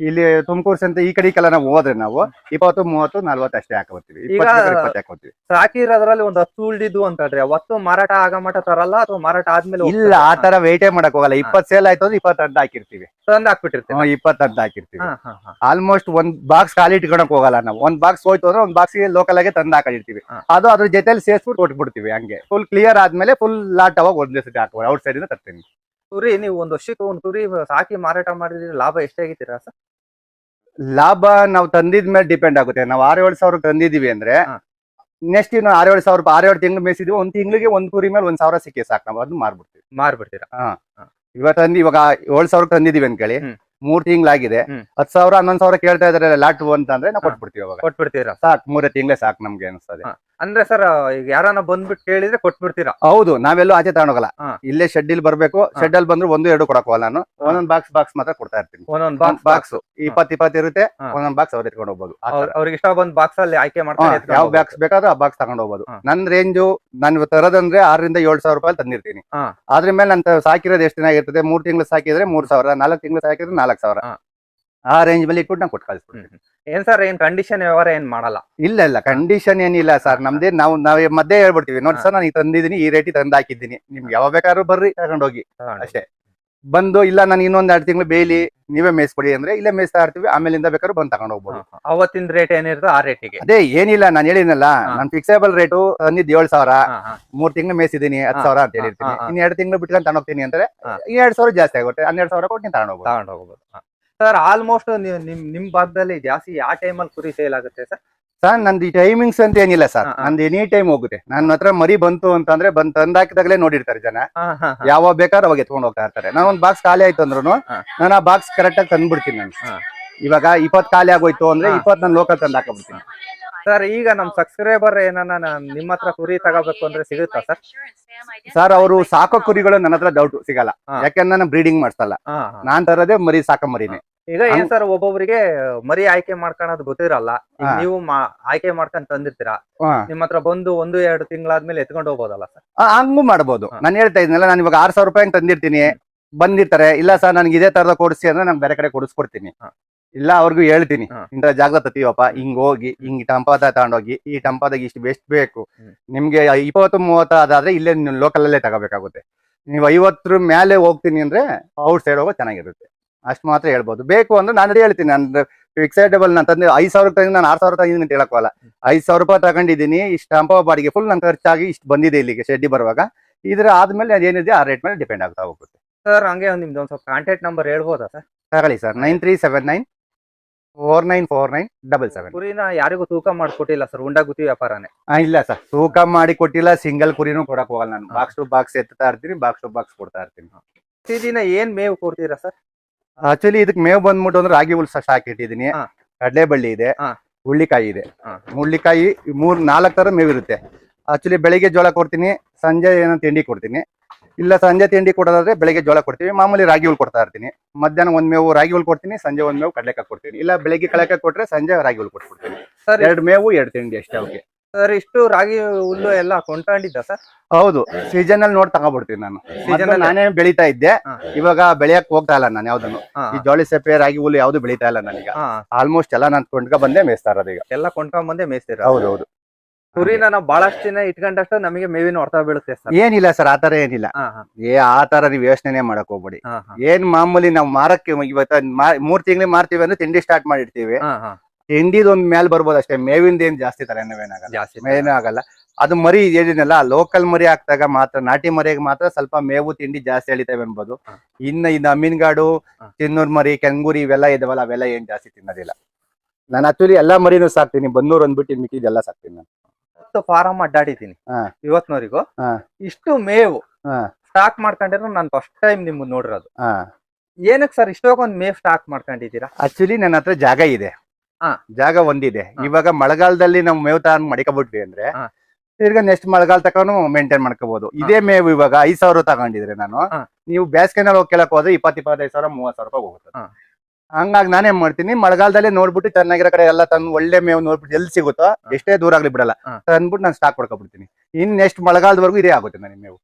Speaker 1: ಇಲ್ಲಿ ತುಮಕೂರು ಸಂತೆ ಈ ಕಡೆಗೆಲ್ಲ ನಾವು ಹೋದ್ರೆ ನಾವು ಇಪ್ಪತ್ತು ಮೂವತ್ತು ನಲ್ವತ್ತು ಅಷ್ಟೇ ಹಾಕೋತೀವಿ ಇಪ್ಪತ್ತು ಹಾಕೋತೀವಿ
Speaker 2: ಒಂದು ಹತ್ತು ಉಳ್ದಿದ್ದು ಅಂತ ಹೇಳ್ರಿ. ಅವತ್ತು ಮಾರಾಟ ಆಗ ಮಟ ತರಲ್ಲ ಅಥವಾ ಮಾರಾಟ ಆದ್ಮೇಲೆ
Speaker 1: ಇಲ್ಲ ಆ ತರ ವೇಟೇ ಮಾಡಕ್ ಹೋಗಲ್ಲ. ಇಪ್ಪತ್ ಸೇಲ್ ಆಯ್ತು ಅಂದ್ರೆ ಇಪ್ಪತ್ತು ಅಡ್ಡ ಹಾಕಿರ್ತೀವಿ.
Speaker 2: ತಂದು ಹಾಕ್ಬಿಟ್ಟಿರ್ತೀವಿ
Speaker 1: ಇಪ್ಪತ್ತು ಅಡ್ಡ ಹಾಕಿರ್ತೀವಿ. ಆಲ್ಮೋಸ್ಟ್ ಒಂದ್ ಬಾಕ್ಸ್ ಖಾಲಿ ಇಟ್ಕೊಳಕ್ ಹೋಗಲ್ಲ ನಾವು. ಒಂದ್ ಬಾಕ್ಸ್ ಹೋಯ್ತು ಅಂದ್ರೆ ಒಂದ್ ಬಾಕ್ಸ್ ಲೋಕಲ್ ಆಗಿ ತಂದು ಹಾಕೊಂಡಿರ್ತೀವಿ. ಅದು ಅದ್ರ ಜೊತೆಲಿ ಸೇರ್ಸ್ಬಿಟ್ಟು ಕೊಟ್ಬಿಡ್ತೀವಿ ಹಂಗೆ. ಫುಲ್ ಕ್ಲಿಯರ್ ಆದ್ಮೇಲೆ ಫುಲ್ ಲಾಟ್ ಅವಾಗ ಒಂದೇ ಸತಿ ಹಾಕುವ ಔಟ್ ಸೈಡ್ ಇಂದ ತರ್ತೀನಿ.
Speaker 2: ಕುರಿ ನೀವು ಒಂದ್ ವರ್ಷಕ್ಕೆ ಒಂದ್ ಕುರಿ ಸಾಕಿ ಮಾರಾಟ ಮಾಡಿದ್ರೆ ಲಾಭ ಎಷ್ಟಾಗಿತ್ತೀರಾ ಸರ್?
Speaker 1: ಲಾಭ ನಾವು ತಂದಿದ ಮೇಲೆ ಡಿಪೆಂಡ್ ಆಗುತ್ತೆ. ನಾವು ಆರು ಏಳು ಸಾವಿರ ತಂದಿದೀವಿ ಅಂದ್ರೆ ನೆಕ್ಸ್ಟ್ ಇನ್ನು ಆರು ಏಳು ಸಾವಿರ ಆರು ಏಳು ತಿಂಗಳು ಮೇಸಿದ್ವಿ ಒಂದ್ ತಿಂಗಳಿಗೆ ಒಂದ್ ಕುರಿ ಮೇಲೆ ಒಂದ್ ಸಾವಿರ ಸಿಕ್ಕಿ ಸಾಕು ನಾವು ಅದನ್ನ ಮಾರ್ಬಿಡ್ತೀವಿ.
Speaker 2: ಮಾರ್ಬಿಡ್ತೀರಾ?
Speaker 1: ಇವಾಗ ತಂದಿ ಇವಾಗ ಏಳು ಸಾವಿರ ತಂದಿದೀವಿ ಅಂತ
Speaker 2: ಹೇಳಿ
Speaker 1: ಮೂರ್ ತಿಂಗಳಾಗಿದೆ
Speaker 2: ಹತ್
Speaker 1: ಹತ್ತು ಸಾವಿರ ಹನ್ನೊಂದು ಸಾವಿರ ಕೇಳ್ತಾ ಇದಾರೆ ಲಾಟ್ ಅಂತ ಅಂದ್ರೆ ನಾವು ಕೊಟ್ಬಿಡ್ತೀವಿ ಅವಾಗ
Speaker 2: ಕೊಟ್ಬಿಡ್ತೀರಾ?
Speaker 1: ಸಾಕು ಮೂರೇ ತಿಂಗಳೇ ಸಾಕು ನಮ್ಗೆ ಅನಿಸ್ತದೆ.
Speaker 2: ಹಾ. ಅಂದ್ರೆ ಸರ್ ಈಗ ಯಾರನ್ನ ಬಂದ್ಬಿಟ್ಟು ಕೇಳಿದ್ರೆ ಕೊಟ್ಬಿಡ್ತೀರಾ?
Speaker 1: ಹೌದು ನಾವೆಲ್ಲೂ ಆಚೆ ತಗೊಂಡೋಗಲ್ಲ
Speaker 2: ಹಾ.
Speaker 1: ಇಲ್ಲೇ ಇಲ್ಲಿ ಬರ್ಬೇಕು. ಶೆಡ್ ಅಲ್ಲಿ ಬಂದ್ರೆ ಒಂದು ಎರಡು ಕೊಡಕ್ ಹೋಗಲ್ಲ ನಾನು. ಒಂದೊಂದ್ ಬಾಕ್ಸ್ ಬಾಕ್ಸ್ ಮಾತ್ರ ಕೊಡ್ತಾ ಇರ್ತೀನಿ.
Speaker 2: ಒಂದೊಂದ್ ಬಾಕ್ಸ್
Speaker 1: ಬಾಕ್ಸ್ ಇಪ್ಪತ್ ಇಪ್ಪತ್ತು ಇರುತ್ತೆ.
Speaker 2: ಹಾ.
Speaker 1: ಒಂದೊಂದ್ ಬಾಕ್ಸ್ ಅವ್ರು ಎತ್ಕೊಂಡು ಹೋಗ್ಬೋದು. ಆ ತರ.
Speaker 2: ಅವ್ರಿಗೆ ಇಷ್ಟ ಬಂದ್ ಬಾಕ್ಸ್ ಅಲ್ಲಿ ಆಯ್ಕೆ
Speaker 1: ಹಾ,
Speaker 2: ಮಾಡ್ಕೊಂಡು
Speaker 1: ಯಾವ ಬಾಕ್ಸ್ ಬೇಕಾದ್ರೂ ಆ ಬಾಕ್ಸ್ ತಗೊಂಡು ಹೋಗ್ಬೋದು.
Speaker 2: ಹಾ.
Speaker 1: ನನ್ ರೇಂಜು ನಾನು ತರೋದಂದ್ರೆ ಆರರಿಂದ ಏಳು ಸಾವಿರ ರೂಪಾಯಿ ತಂದಿರ್ತೀನಿ.
Speaker 2: ಹಾ.
Speaker 1: ಅದ್ರ ಮೇಲೆ ನಾನು ಸಾಕಿರೋದು ಎಷ್ಟು ದಿನ ಆಗಿರ್ತದೆ? ಮೂರ್ ತಿಂಗಳು ಸಾಕಿದ್ರೆ ಮೂರ್ ಸಾವಿರ ನಾಲ್ಕು ತಿಂಗಳು ಸಾಕಿದ್ರೆ ನಾಲ್ಕು ಸಾವಿರ.
Speaker 2: ಹಾ.
Speaker 1: ಆ ರೇಂಜ್ ಮೇಲೆ ಇಟ್ಬಿಟ್ಟು ನಾವು ಕೊಟ್ಟು
Speaker 2: ಕಳಿಸ್ಬಿಡ್ತೀವಿ ಏನ್ ಸರ್ ಏನ್ ಕಂಡೀಷನ್ ವ್ಯವಹಾರ ಏನ್ ಮಾಡಲ್ಲ?
Speaker 1: ಇಲ್ಲ ಇಲ್ಲ. ಕಂಡೀಷನ್ ಏನಿಲ್ಲ ಸರ್. ನಮ್ದೇ ನಾವು ನಾವ್ ಮಧ್ಯೆ ಹೇಳ್ಬಿಡ್ತೀವಿ. ನೋಡಿ. ಸರ್ ನಾನು ತಂದಿದ್ದೀನಿ ಈ ರೇಟಿ ತಂದು ಹಾಕಿದ್ದೀನಿ. ನಿಮ್ಗೆ ಯಾವಾಗ ಬೇಕಾದ್ರೂ ಬರ್ರಿ ತಗೊಂಡೋಗಿ.
Speaker 2: ಹೋಗಿ
Speaker 1: ಅಷ್ಟೇ. ಬಂದು ಇಲ್ಲ ನಾನು ಇನ್ನೊಂದ್ ಎರಡು ತಿಂಗಳು ಬೇಲಿ ನೀವೇ ಮೇಯಿಸ್ಬಿಡಿ ಅಂದ್ರೆ ಇಲ್ಲೇ ಮೇಯಿಸ್ತಾ ಇರ್ತೀವಿ. ಆಮೇಲಿಂದ ಬೇಕಾದ್ರೂ ಬಂದು ತಗೊಂಡು ಹೋಗ್ಬೋದು.
Speaker 2: ಅವತ್ತಿನ ರೇಟ್ ಏನಿರ್ತೋ ಆ ರೇಟಿಗೆ
Speaker 1: ಅದೇ ಏನಿಲ್ಲ ನಾನು ಹೇಳಿದ್ನಲ್ಲ. ನಾನು ಫಿಕ್ಸೇಬಲ್ ರೇಟು ತಂದಿದ್ದು ಏಳು ಸಾವಿರ. ಮೂರ್ ತಿಂಗಳು ಮೇಯಿಸಿದೀನಿ ಹತ್ತು ಸಾವಿರ ಅಂತ ಹೇಳಿರ್ತೀನಿ. ಇನ್ನು ಎರಡು ತಿಂಗಳು ಬಿಟ್ಕೊಂಡು ತಗೊಂಡೋಗ್ತೀನಿ ಅಂದ್ರೆ ಎರಡು ಸಾವಿರ ಜಾಸ್ತಿ ಆಗುತ್ತೆ. ಹನ್ನೆರಡು ಸಾವಿರ ಕೊಟ್ಟು ಹೋಗ್ಬೋದು
Speaker 2: ತಗೊಂಡು ಹೋಗ್ಬೋದು ಸರ್ ಆಲ್ಮೋಸ್ಟ್ ನಿಮ್ ನಿಮ್ ಭಾಗದಲ್ಲಿ ಜಾಸ್ತಿ ಯಾವ ಟೈಮಲ್ಲಿ ಕುರಿ ಸೇಲ್ ಆಗುತ್ತೆ ಸರ್
Speaker 1: ಸರ್ ನಂದು ಈ ಟೈಮಿಂಗ್ಸ್ ಅಂತ ಏನಿಲ್ಲ ಸರ್. ನಂದು ಎನಿ ಟೈಮ್ ಹೋಗುತ್ತೆ ನನ್ನ ಹತ್ರ ಮರಿ ಬಂತು ಅಂತಂದ್ರೆ ಬಂದ್ ತಂದಾಕಿದಾಗಲೇ ನೋಡಿರ್ತಾರೆ ಜನ. ಯಾವಾಗ ಬೇಕಾದ್ರೆ ಅವಾಗ ಎತ್ಕೊಂಡು ಹೋಗ್ತಾ ಇರ್ತಾರೆ ನಾನು ಒಂದು ಬಾಕ್ಸ್ ಖಾಲಿ ಆಯ್ತು ಅಂದ್ರು. ನಾನು ಆ ಬಾಕ್ಸ್ ಕರೆಕ್ಟ್ ಆಗಿ ತಂದ್ಬಿಡ್ತೀನಿ ನಾನು. ಇವಾಗ ಇಪ್ಪತ್ ಖಾಲಿ ಆಗೋಯ್ತು ಅಂದ್ರೆ. ಇಪ್ಪತ್ ನಾನು ಲೋಕಲ್ ತಂದು ಹಾಕೊಂಡ್ಬಿಡ್ತೀನಿ
Speaker 2: ಸರ್ ಈಗ ನಮ್ ಸಬ್ಸ್ಕ್ರೈಬರ್ ಏನನ್ನ ನಾನ್ ನಿಮ್ಮ ಹತ್ರ ಕುರಿ ತಗೋಬೇಕು ಅಂದ್ರೆ ಸಿಗುತ್ತಾ ಸರ್?
Speaker 1: ಸರ್ ಅವರು ಸಾಕೋ ಕುರಿಗಳು ನನ್ನ ಹತ್ರ ಡೌಟ್ ಸಿಗಲ್ಲ. ಯಾಕಂದ್ರೆ ನಾನು ಬ್ರೀಡಿಂಗ್ ಮಾಡಿಸಲ್ಲ.
Speaker 2: ಹಾ.
Speaker 1: ನಾನ್ ತರೋದೇ ಮರಿ ಸಾಕ ಮರಿನೇ.
Speaker 2: ಈಗ ಏನ್ ಸರ್ ಒಬ್ಬೊಬ್ರಿಗೆ ಮರಿ ಆಯ್ಕೆ ಮಾಡ್ಕೊಳೋದು ಗೊತ್ತಿರಲ್ಲ. ಈಗ ನೀವು ಮಾ- ಆಯ್ಕೆ ಮಾಡ್ಕೊಂಡ್ ತಂದಿರ್ತೀರಾ?
Speaker 1: ಹಾ.
Speaker 2: ನಿಮ್ ಹತ್ರ ಬಂದು ಒಂದು ಎರಡು ತಿಂಗಳಾದ್ಮೇಲೆ ಎತ್ಕೊಂಡು ಹೋಗ್ಬೋದಲ್ಲ ಸರ್?
Speaker 1: ಆ, ಹಂಗೂ ಮಾಡ್ಬೋದು.
Speaker 2: ಹಾ.
Speaker 1: ನಾನು ಹೇಳ್ತಾ ಇದ್ನಲ್ಲ ನಾನು ಇವಾಗ ಆರ್ ಸಾವಿರ ರೂಪಾಯಿ ತಂದಿರ್ತೀನಿ. ಬಂದಿರ್ತಾರೆ. ಇಲ್ಲ ಸರ್ ನನ್ಗೆ ಇದೇ ತರದ ಕೊಡಿಸಿ ಅಂದ್ರೆ ನಾನು ಬೇರೆ ಕಡೆ ಕೊಡಿಸ್ಕೊಡ್ತೀನಿ. ಇಲ್ಲ ಅವ್ರಿಗೂ ಹೇಳ್ತೀನಿ. ಇಂತ ಜಾಗದ ತತ್ತೀವಪ್ಪ ಹಿಂಗ್ ಹೋಗಿ ಹಿಂಗ್ ಟಂಪಾದ ತಗೊಂಡೋಗಿ ಈ ಟಂಪಾದಾಗ ಇಷ್ಟು ಬೆಸ್ಟ್ ಬೇಕು. ನಿಮ್ಗೆ ಇಪ್ಪತ್ತು ಮೂವತ್ತು ಅದಾದ್ರೆ ಇಲ್ಲೇ ಲೋಕಲ್ ಅಲ್ಲೇ ತಗೋಬೇಕಾಗುತ್ತೆ. ನೀವು ಐವತ್ತರ ಮೇಲೆ ಹೋಗ್ತೀನಿ ಅಂದ್ರೆ ಔಟ್ ಸೈಡ್ ಹೋಗೋ ಚೆನ್ನಾಗಿರುತ್ತೆ. ಅಷ್ಟು ಮಾತ್ರ ಹೇಳ್ಬೋದು. ಬೇಕು ಅಂದ್ರೆ ನಾನು ಹೇಳ್ತೀನಿ. ಅಂದ್ರೆ ಫಿಕ್ಸೆಡಬಲ್ ನಾನು ತಂದೆ ಐದು ಸಾವಿರ ತಂದು ನಾನು ಆರು ಸಾವಿರ ತಂದಿದ್ದೀನಿ ಅಂತ ಹೇಳಕ್ಕಲ್ಲ. ಐದು ಸಾವಿರ ರೂಪಾಯಿ ತಗೊಂಡಿದ್ದೀನಿ ಇಷ್ಟು ಟಂಪ ಬಾಡಿಗೆ ಫುಲ್ ನನ್ ಖರ್ಚಾಗಿ ಇಷ್ಟು ಬಂದಿದೆ ಇಲ್ಲಿಗೆ ಶೆಡ್ಡಿ ಬರುವಾಗ. ಇದ್ರ ಆದ್ಮೇಲೆ ಅದೇನಿದೆ ಆ ರೇಟ್ ಮೇಲೆ ಡಿಪೆಂಡ್ ಆಗ್ತಾ ಹೋಗುತ್ತೆ.
Speaker 2: ಸರ್ ಹಂಗೆ ನಿಮ್ದು ಒಂದು ಸ್ವಲ್ಪ ಕಾಂಟ್ಯಾಕ್ಟ್ ನಂಬರ್ ಹೇಳ್ಬೋದಾ ಸರ್
Speaker 1: ತಗೊಳ್ಳಿ sir nine three seven nine four nine four nine double seven.
Speaker 2: ಕುರಿನ ಯಾರಿಗೂ ತೂಕ ಮಾಡ್ಕೊಟ್ಟಿಲ್ಲ ಸರ್ ಉಂಡಾ ಗುತ್ತಿ ವ್ಯಾಪಾರನೇ.
Speaker 1: ಇಲ್ಲ ಸರ್ ತೂಕ ಮಾಡಿ ಕೊಟ್ಟಿಲ್ಲ ಸಿಂಗಲ್ ಕುರಿನೂ ಕೊಡಕ್ ಹೋಗಲ್ಲ ನಾನು. ಬಾಕ್ಸ್ ಟು ಬಾಕ್ಸ್ ಎತ್ತಾ ಇರ್ತೀನಿ ಬಾಕ್ಸ್ ಟು ಬಾಕ್ಸ್ ಕೊಡ್ತಾ ಇರ್ತೀನಿ.
Speaker 2: ಪ್ರತಿದಿನ ಏನ್ ಮೇವು ಕೊಡ್ತೀರಾ ಸರ್?
Speaker 1: ಆಕ್ಚುಲಿ ಇದಕ್ಕೆ ಮೇವು ಬಂದ್ಬಿಟ್ಟು ಅಂದ್ರೆ ರಾಗಿ ಹುಲ್ಸ ಹಾಕಿಟ್ಟಿದೀನಿ. ಕಡಲೆ ಬಳ್ಳಿ ಇದೆ. ಹುಳ್ಳಿಕಾಯಿ ಇದೆ. ಹುಳ್ಳಿಕಾಯಿ ಮೂರ್ ನಾಲ್ಕು ತರ ಮೇವಿರುತ್ತೆ. ಆಕ್ಚುಲಿ ಬೆಳಿಗ್ಗೆ ಜೋಳ ಕೊಡ್ತೀನಿ ಸಂಜೆ ಏನೋ ತಿಂಡಿ ಕೊಡ್ತೀನಿ. ಇಲ್ಲ ಸಂಜೆ ತಿಂಡಿ ಕೊಡೋದಾದ್ರೆ ಬೆಳಿಗ್ಗೆ ಜೋಳ ಕೊಡ್ತೀವಿ ಮಾಮೂಲಿ ರಾಗಿ ಹುಲ್ ಕೊಡ್ತಾ ಇರ್ತೀನಿ. ಮಧ್ಯಾಹ್ನ ಒಂದ್ ಮೇವು ರಾಗಿ ಹುಲ್ ಕೊಡ್ತೀನಿ ಸಂಜೆ ಒಂದ್ ಮೇವು ಕಡಲೆಕಾಯಿ ಕೊಡ್ತೀನಿ. ಇಲ್ಲ ಬೆಳಿಗ್ಗೆ ಕಡಲೆಕಾಯಿ ಕೊಟ್ರೆ ಸಂಜೆ ರಾಗಿ ಹುಲ್ ಕೊಟ್ಬಿಡ್ತೀನಿ.
Speaker 2: ಸರ್.
Speaker 1: ಎರಡು ಮೇವು ಎರಡು ತಿಂಡಿ ಅಷ್ಟೇ ಅವ್ರಿಗೆ
Speaker 2: ಸರ್ ಇಷ್ಟು ರಾಗಿ ಹುಲ್ಲು ಎಲ್ಲ ಕೊಂಡ್ಕೊಂಡಿದ್ದ ಸರ್?
Speaker 1: ಹೌದು ಸೀಸನ್ ಅಲ್ಲಿ ನೋಡಿ ತಗೊಂಡ್ಬಿಡ್ತೀನಿ ನಾನು. ಸೀಸನ್
Speaker 2: ಅಲ್ಲಿ?
Speaker 1: ನಾನೇ ಬೆಳಿತಾ ಇದ್ದೆ. ಇವಾಗ ಬೆಳೆಯಕ್ ಹೋಗ್ತಾ ಇಲ್ಲ ನಾನು ಯಾವ್ದನ್ನು. ಈ ಜೋಳಿ ಸೆಪ್ಪೆ ರಾಗಿ ಹುಲ್ಲು ಯಾವ್ದು ಬೆಳಿತಾ ಇಲ್ಲ ನನಗೆ. ಆಲ್ಮೋಸ್ಟ್ ಎಲ್ಲ ನಾನು ಕೊಂಡ್ಕೊಂಡ್ ಬಂದೇ ಮೇಯಿಸ್ತಾ ಇರೋದು ಈಗ.
Speaker 2: ಎಲ್ಲ ಕೊಂಡ್ಕೊಂಡ್ ಬಂದೇ ಮೇಯ್ಸ್ತೀರ?
Speaker 1: ಹೌದು ಹೌದು.
Speaker 2: ಕುರಿನ ನಾವು ಬಹಳಷ್ಟು ದಿನ ಇಟ್ಕೊಂಡಷ್ಟು ನಮಗೆ ಮೇವಿನ ಹೊಡ್ತಾ ಬೀಳುತ್ತೆ ಸರ್.
Speaker 1: ಏನಿಲ್ಲ ಸರ್ ಆತರ ಏನಿಲ್ಲ. ಏ ಆ ತರ ನೀವು ಯೋಚನೆ ಮಾಡಕ್ ಹೋಗ್ಬೇಡಿ. ಏನ್ ಮಾಮೂಲಿ ನಾವು ಮಾರಕ್ಕೆ ಇವತ್ತ ಮೂರ್ ತಿಂಗಳಿಗೆ ಮಾರ್ತೀವಿ ಅಂದ್ರೆ ತಿಂಡಿ ಸ್ಟಾರ್ಟ್ ಮಾಡಿರ್ತೀವಿ. ತಿಂಡಿದ್ ಒಂದ್ ಮೇಲ್ ಬರ್ಬೋದು ಅಷ್ಟೇ ಮೇವಿಂದ ಏನ್ ಜಾಸ್ತಿ ತಲೆನೋವೇನಾಗಲ್ಲ
Speaker 2: ಜಾಸ್ತಿ
Speaker 1: ಏನೂ ಆಗಲ್ಲ. ಅದು ಮರಿ ಏನಿಲ್ಲ ಲೋಕಲ್ ಮರಿ ಹಾಕ್ದಾಗ ಮಾತ್ರ ನಾಟಿ ಮರಿಗೆ ಮಾತ್ರ ಸ್ವಲ್ಪ ಮೇವು ತಿಂಡಿ ಜಾಸ್ತಿ ಎಳಿತೇವೆ ಅನ್ಬೋದು.
Speaker 2: ಇನ್ನ
Speaker 1: ಇನ್ನ ಇದು ಅಮೀನ್ಗಾಡು ತಿನ್ನೂರ್ ಮರಿ ಕೆಂಗೂರಿ ಇವೆಲ್ಲ ಇದಾವಲ್ಲ ಅವೆಲ್ಲ ಏನ್ ಜಾಸ್ತಿ ತಿನ್ನೋದಿಲ್ಲ. ನಾನು ಆಕ್ಚುಲಿ ಎಲ್ಲಾ ಮರಿನೂ ಸಾಕ್ತೀನಿ ಬನ್ನೂರ್ ಅಂದ್ಬಿಟ್ಟು ಮಿಕ್ಕಿದೆಲ್ಲ ಸಾಕ್ತೀನಿ ನಾನು.
Speaker 2: ಇವತ್ತು ಫಾರಂ ಅಡ್ಡಾಡಿದ್ದೀನಿ.
Speaker 1: ಹಾ.
Speaker 2: ಇವತ್ನವರೆಗೂ. ಇಷ್ಟು ಮೇವು. ಸ್ಟಾಕ್ ಮಾಡ್ಕೊಂಡಿರೋ ನಾನು ಫಸ್ಟ್ ಟೈಮ್ ನಿಮ್ಮನ್ನ ನೋಡಿರೋದು. ಏನಕ್ಕೆ ಸರ್ ಇಷ್ಟೊಂದು ಮೇವ್ ಸ್ಟಾಕ್ ಮಾಡ್ಕೊಂಡಿದ್ದೀರಾ?
Speaker 1: ಆಕ್ಚುಲಿ ನನ್ನ ಹತ್ರ ಜಾಗ ಇದೆ. ಜಾಗ ಒಂದಿದೆ. ಇವಾಗ ಮಳೆಗಾಲದಲ್ಲಿ ನಾವು ಮೇವು ತಗೊಂಡ್ ಮಡಿಕೊಬಿಟ್ವಿ ಅಂದ್ರೆ ತಿರ್ಗ ನೆಕ್ಸ್ಟ್ ಮಳೆಗಾಲ ತಕೊಂಡು ಮೇಂಟೈನ್ ಮಾಡ್ಕೋಬಹುದು ಇದೇ ಮೇವು ಇವಾಗ ಐದ್ ಸಾವಿರ ತಗೊಂಡಿದ್ರೆ ನಾನು ನೀವು ಬೇಸಿಗೆನಲ್ಲಿ ಹೋಗಿ ಕೇಳಕ್ ಹೋದ್ರೆ ಇಪ್ಪತ್ ಇಪ್ಪತ್ತೈದು ಸಾವಿರ ಮೂವತ್ ಸಾವಿರ ರೂಪಾಯಿ ಹೋಗುತ್ತೆ. ಹಂಗಾಗಿ ನಾನೇನ್ ಮಾಡ್ತೀನಿ ಮಳೆಗಾಲದಲ್ಲಿ ನೋಡ್ಬಿಟ್ಟು ಚೆನ್ನಾಗಿರೋ ಕಡೆ ಎಲ್ಲ ತಂದು ಒಳ್ಳೆ ಮೇವು ನೋಡ್ಬಿಟ್ಟು ಎಲ್ಲಿ ಸಿಗುತ್ತೋ ಎಷ್ಟೇ ದೂರ ಆಗ್ಲಿ ಬಿಡಲ್ಲ. ತಂದ್ಬಿಟ್ಟು ನಾನು ಸ್ಟಾಕ್ ಮಾಡ್ಕೊಬಿಡ್ತೀನಿ ಇನ್ ನೆಕ್ಸ್ಟ್ ಮಳೆಗಾಲದವರೆಗೂ ಇದೇ ಆಗುತ್ತೆ ನನಗೆ ಮೇವು.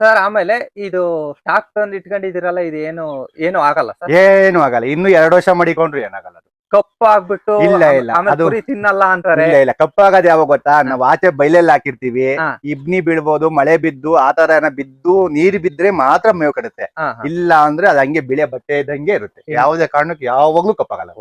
Speaker 2: ಸರ್ ಆಮೇಲೆ ಇದು ಸ್ಟಾಕ್ ತಂದು ಇಟ್ಕೊಂಡಿದ್ದೀರಲ್ಲ ಇದು ಏನು ಏನು ಆಗಲ್ಲ ಸರ್
Speaker 1: ಏನು ಆಗಲ್ಲ. ಇನ್ನು ಎರಡು ವರ್ಷ ಮಾಡಿಕೊಂಡ್ರು ಏನಾಗಲ್ಲ ಅದು.
Speaker 2: ಕಪ್ಪು ಆಗ್ಬಿಟ್ಟು
Speaker 1: ಇಲ್ಲ, ಇಲ್ಲ. ಅದು-
Speaker 2: ಕುರಿ ತಿನ್ನಲ್ಲ ಅಂತಾರೆ.
Speaker 1: ಇಲ್ಲ ಇಲ್ಲ. ಕಪ್ಪಾಗದ್ ಯಾವಾಗ ಗೊತ್ತಾ? ನಾವ್ ಆಚೆ ಬೈಲೆಲ್ಲ ಹಾಕಿರ್ತೀವಿ. ಇಬ್ನಿ ಬೀಳ್ಬೋದು ಮಳೆ ಬಿದ್ದು ಆ ತರ ಏನೋ ಬಿದ್ದು ನೀರ್ ಬಿದ್ರೆ ಮಾತ್ರ ಮೇವು ಕಡುತ್ತೆ. ಇಲ್ಲ ಅಂದ್ರೆ ಅದು ಹಂಗೆ ಬಿಳೆ ಬಟ್ಟೆ ಇದ್ದಂಗೆ ಇರುತ್ತೆ. ಯಾವ್ದೇ ಕಾರಣಕ್ಕೆ ಯಾವಾಗ್ಲೂ ಕಪ್ಪಾಗಲ್ಲ.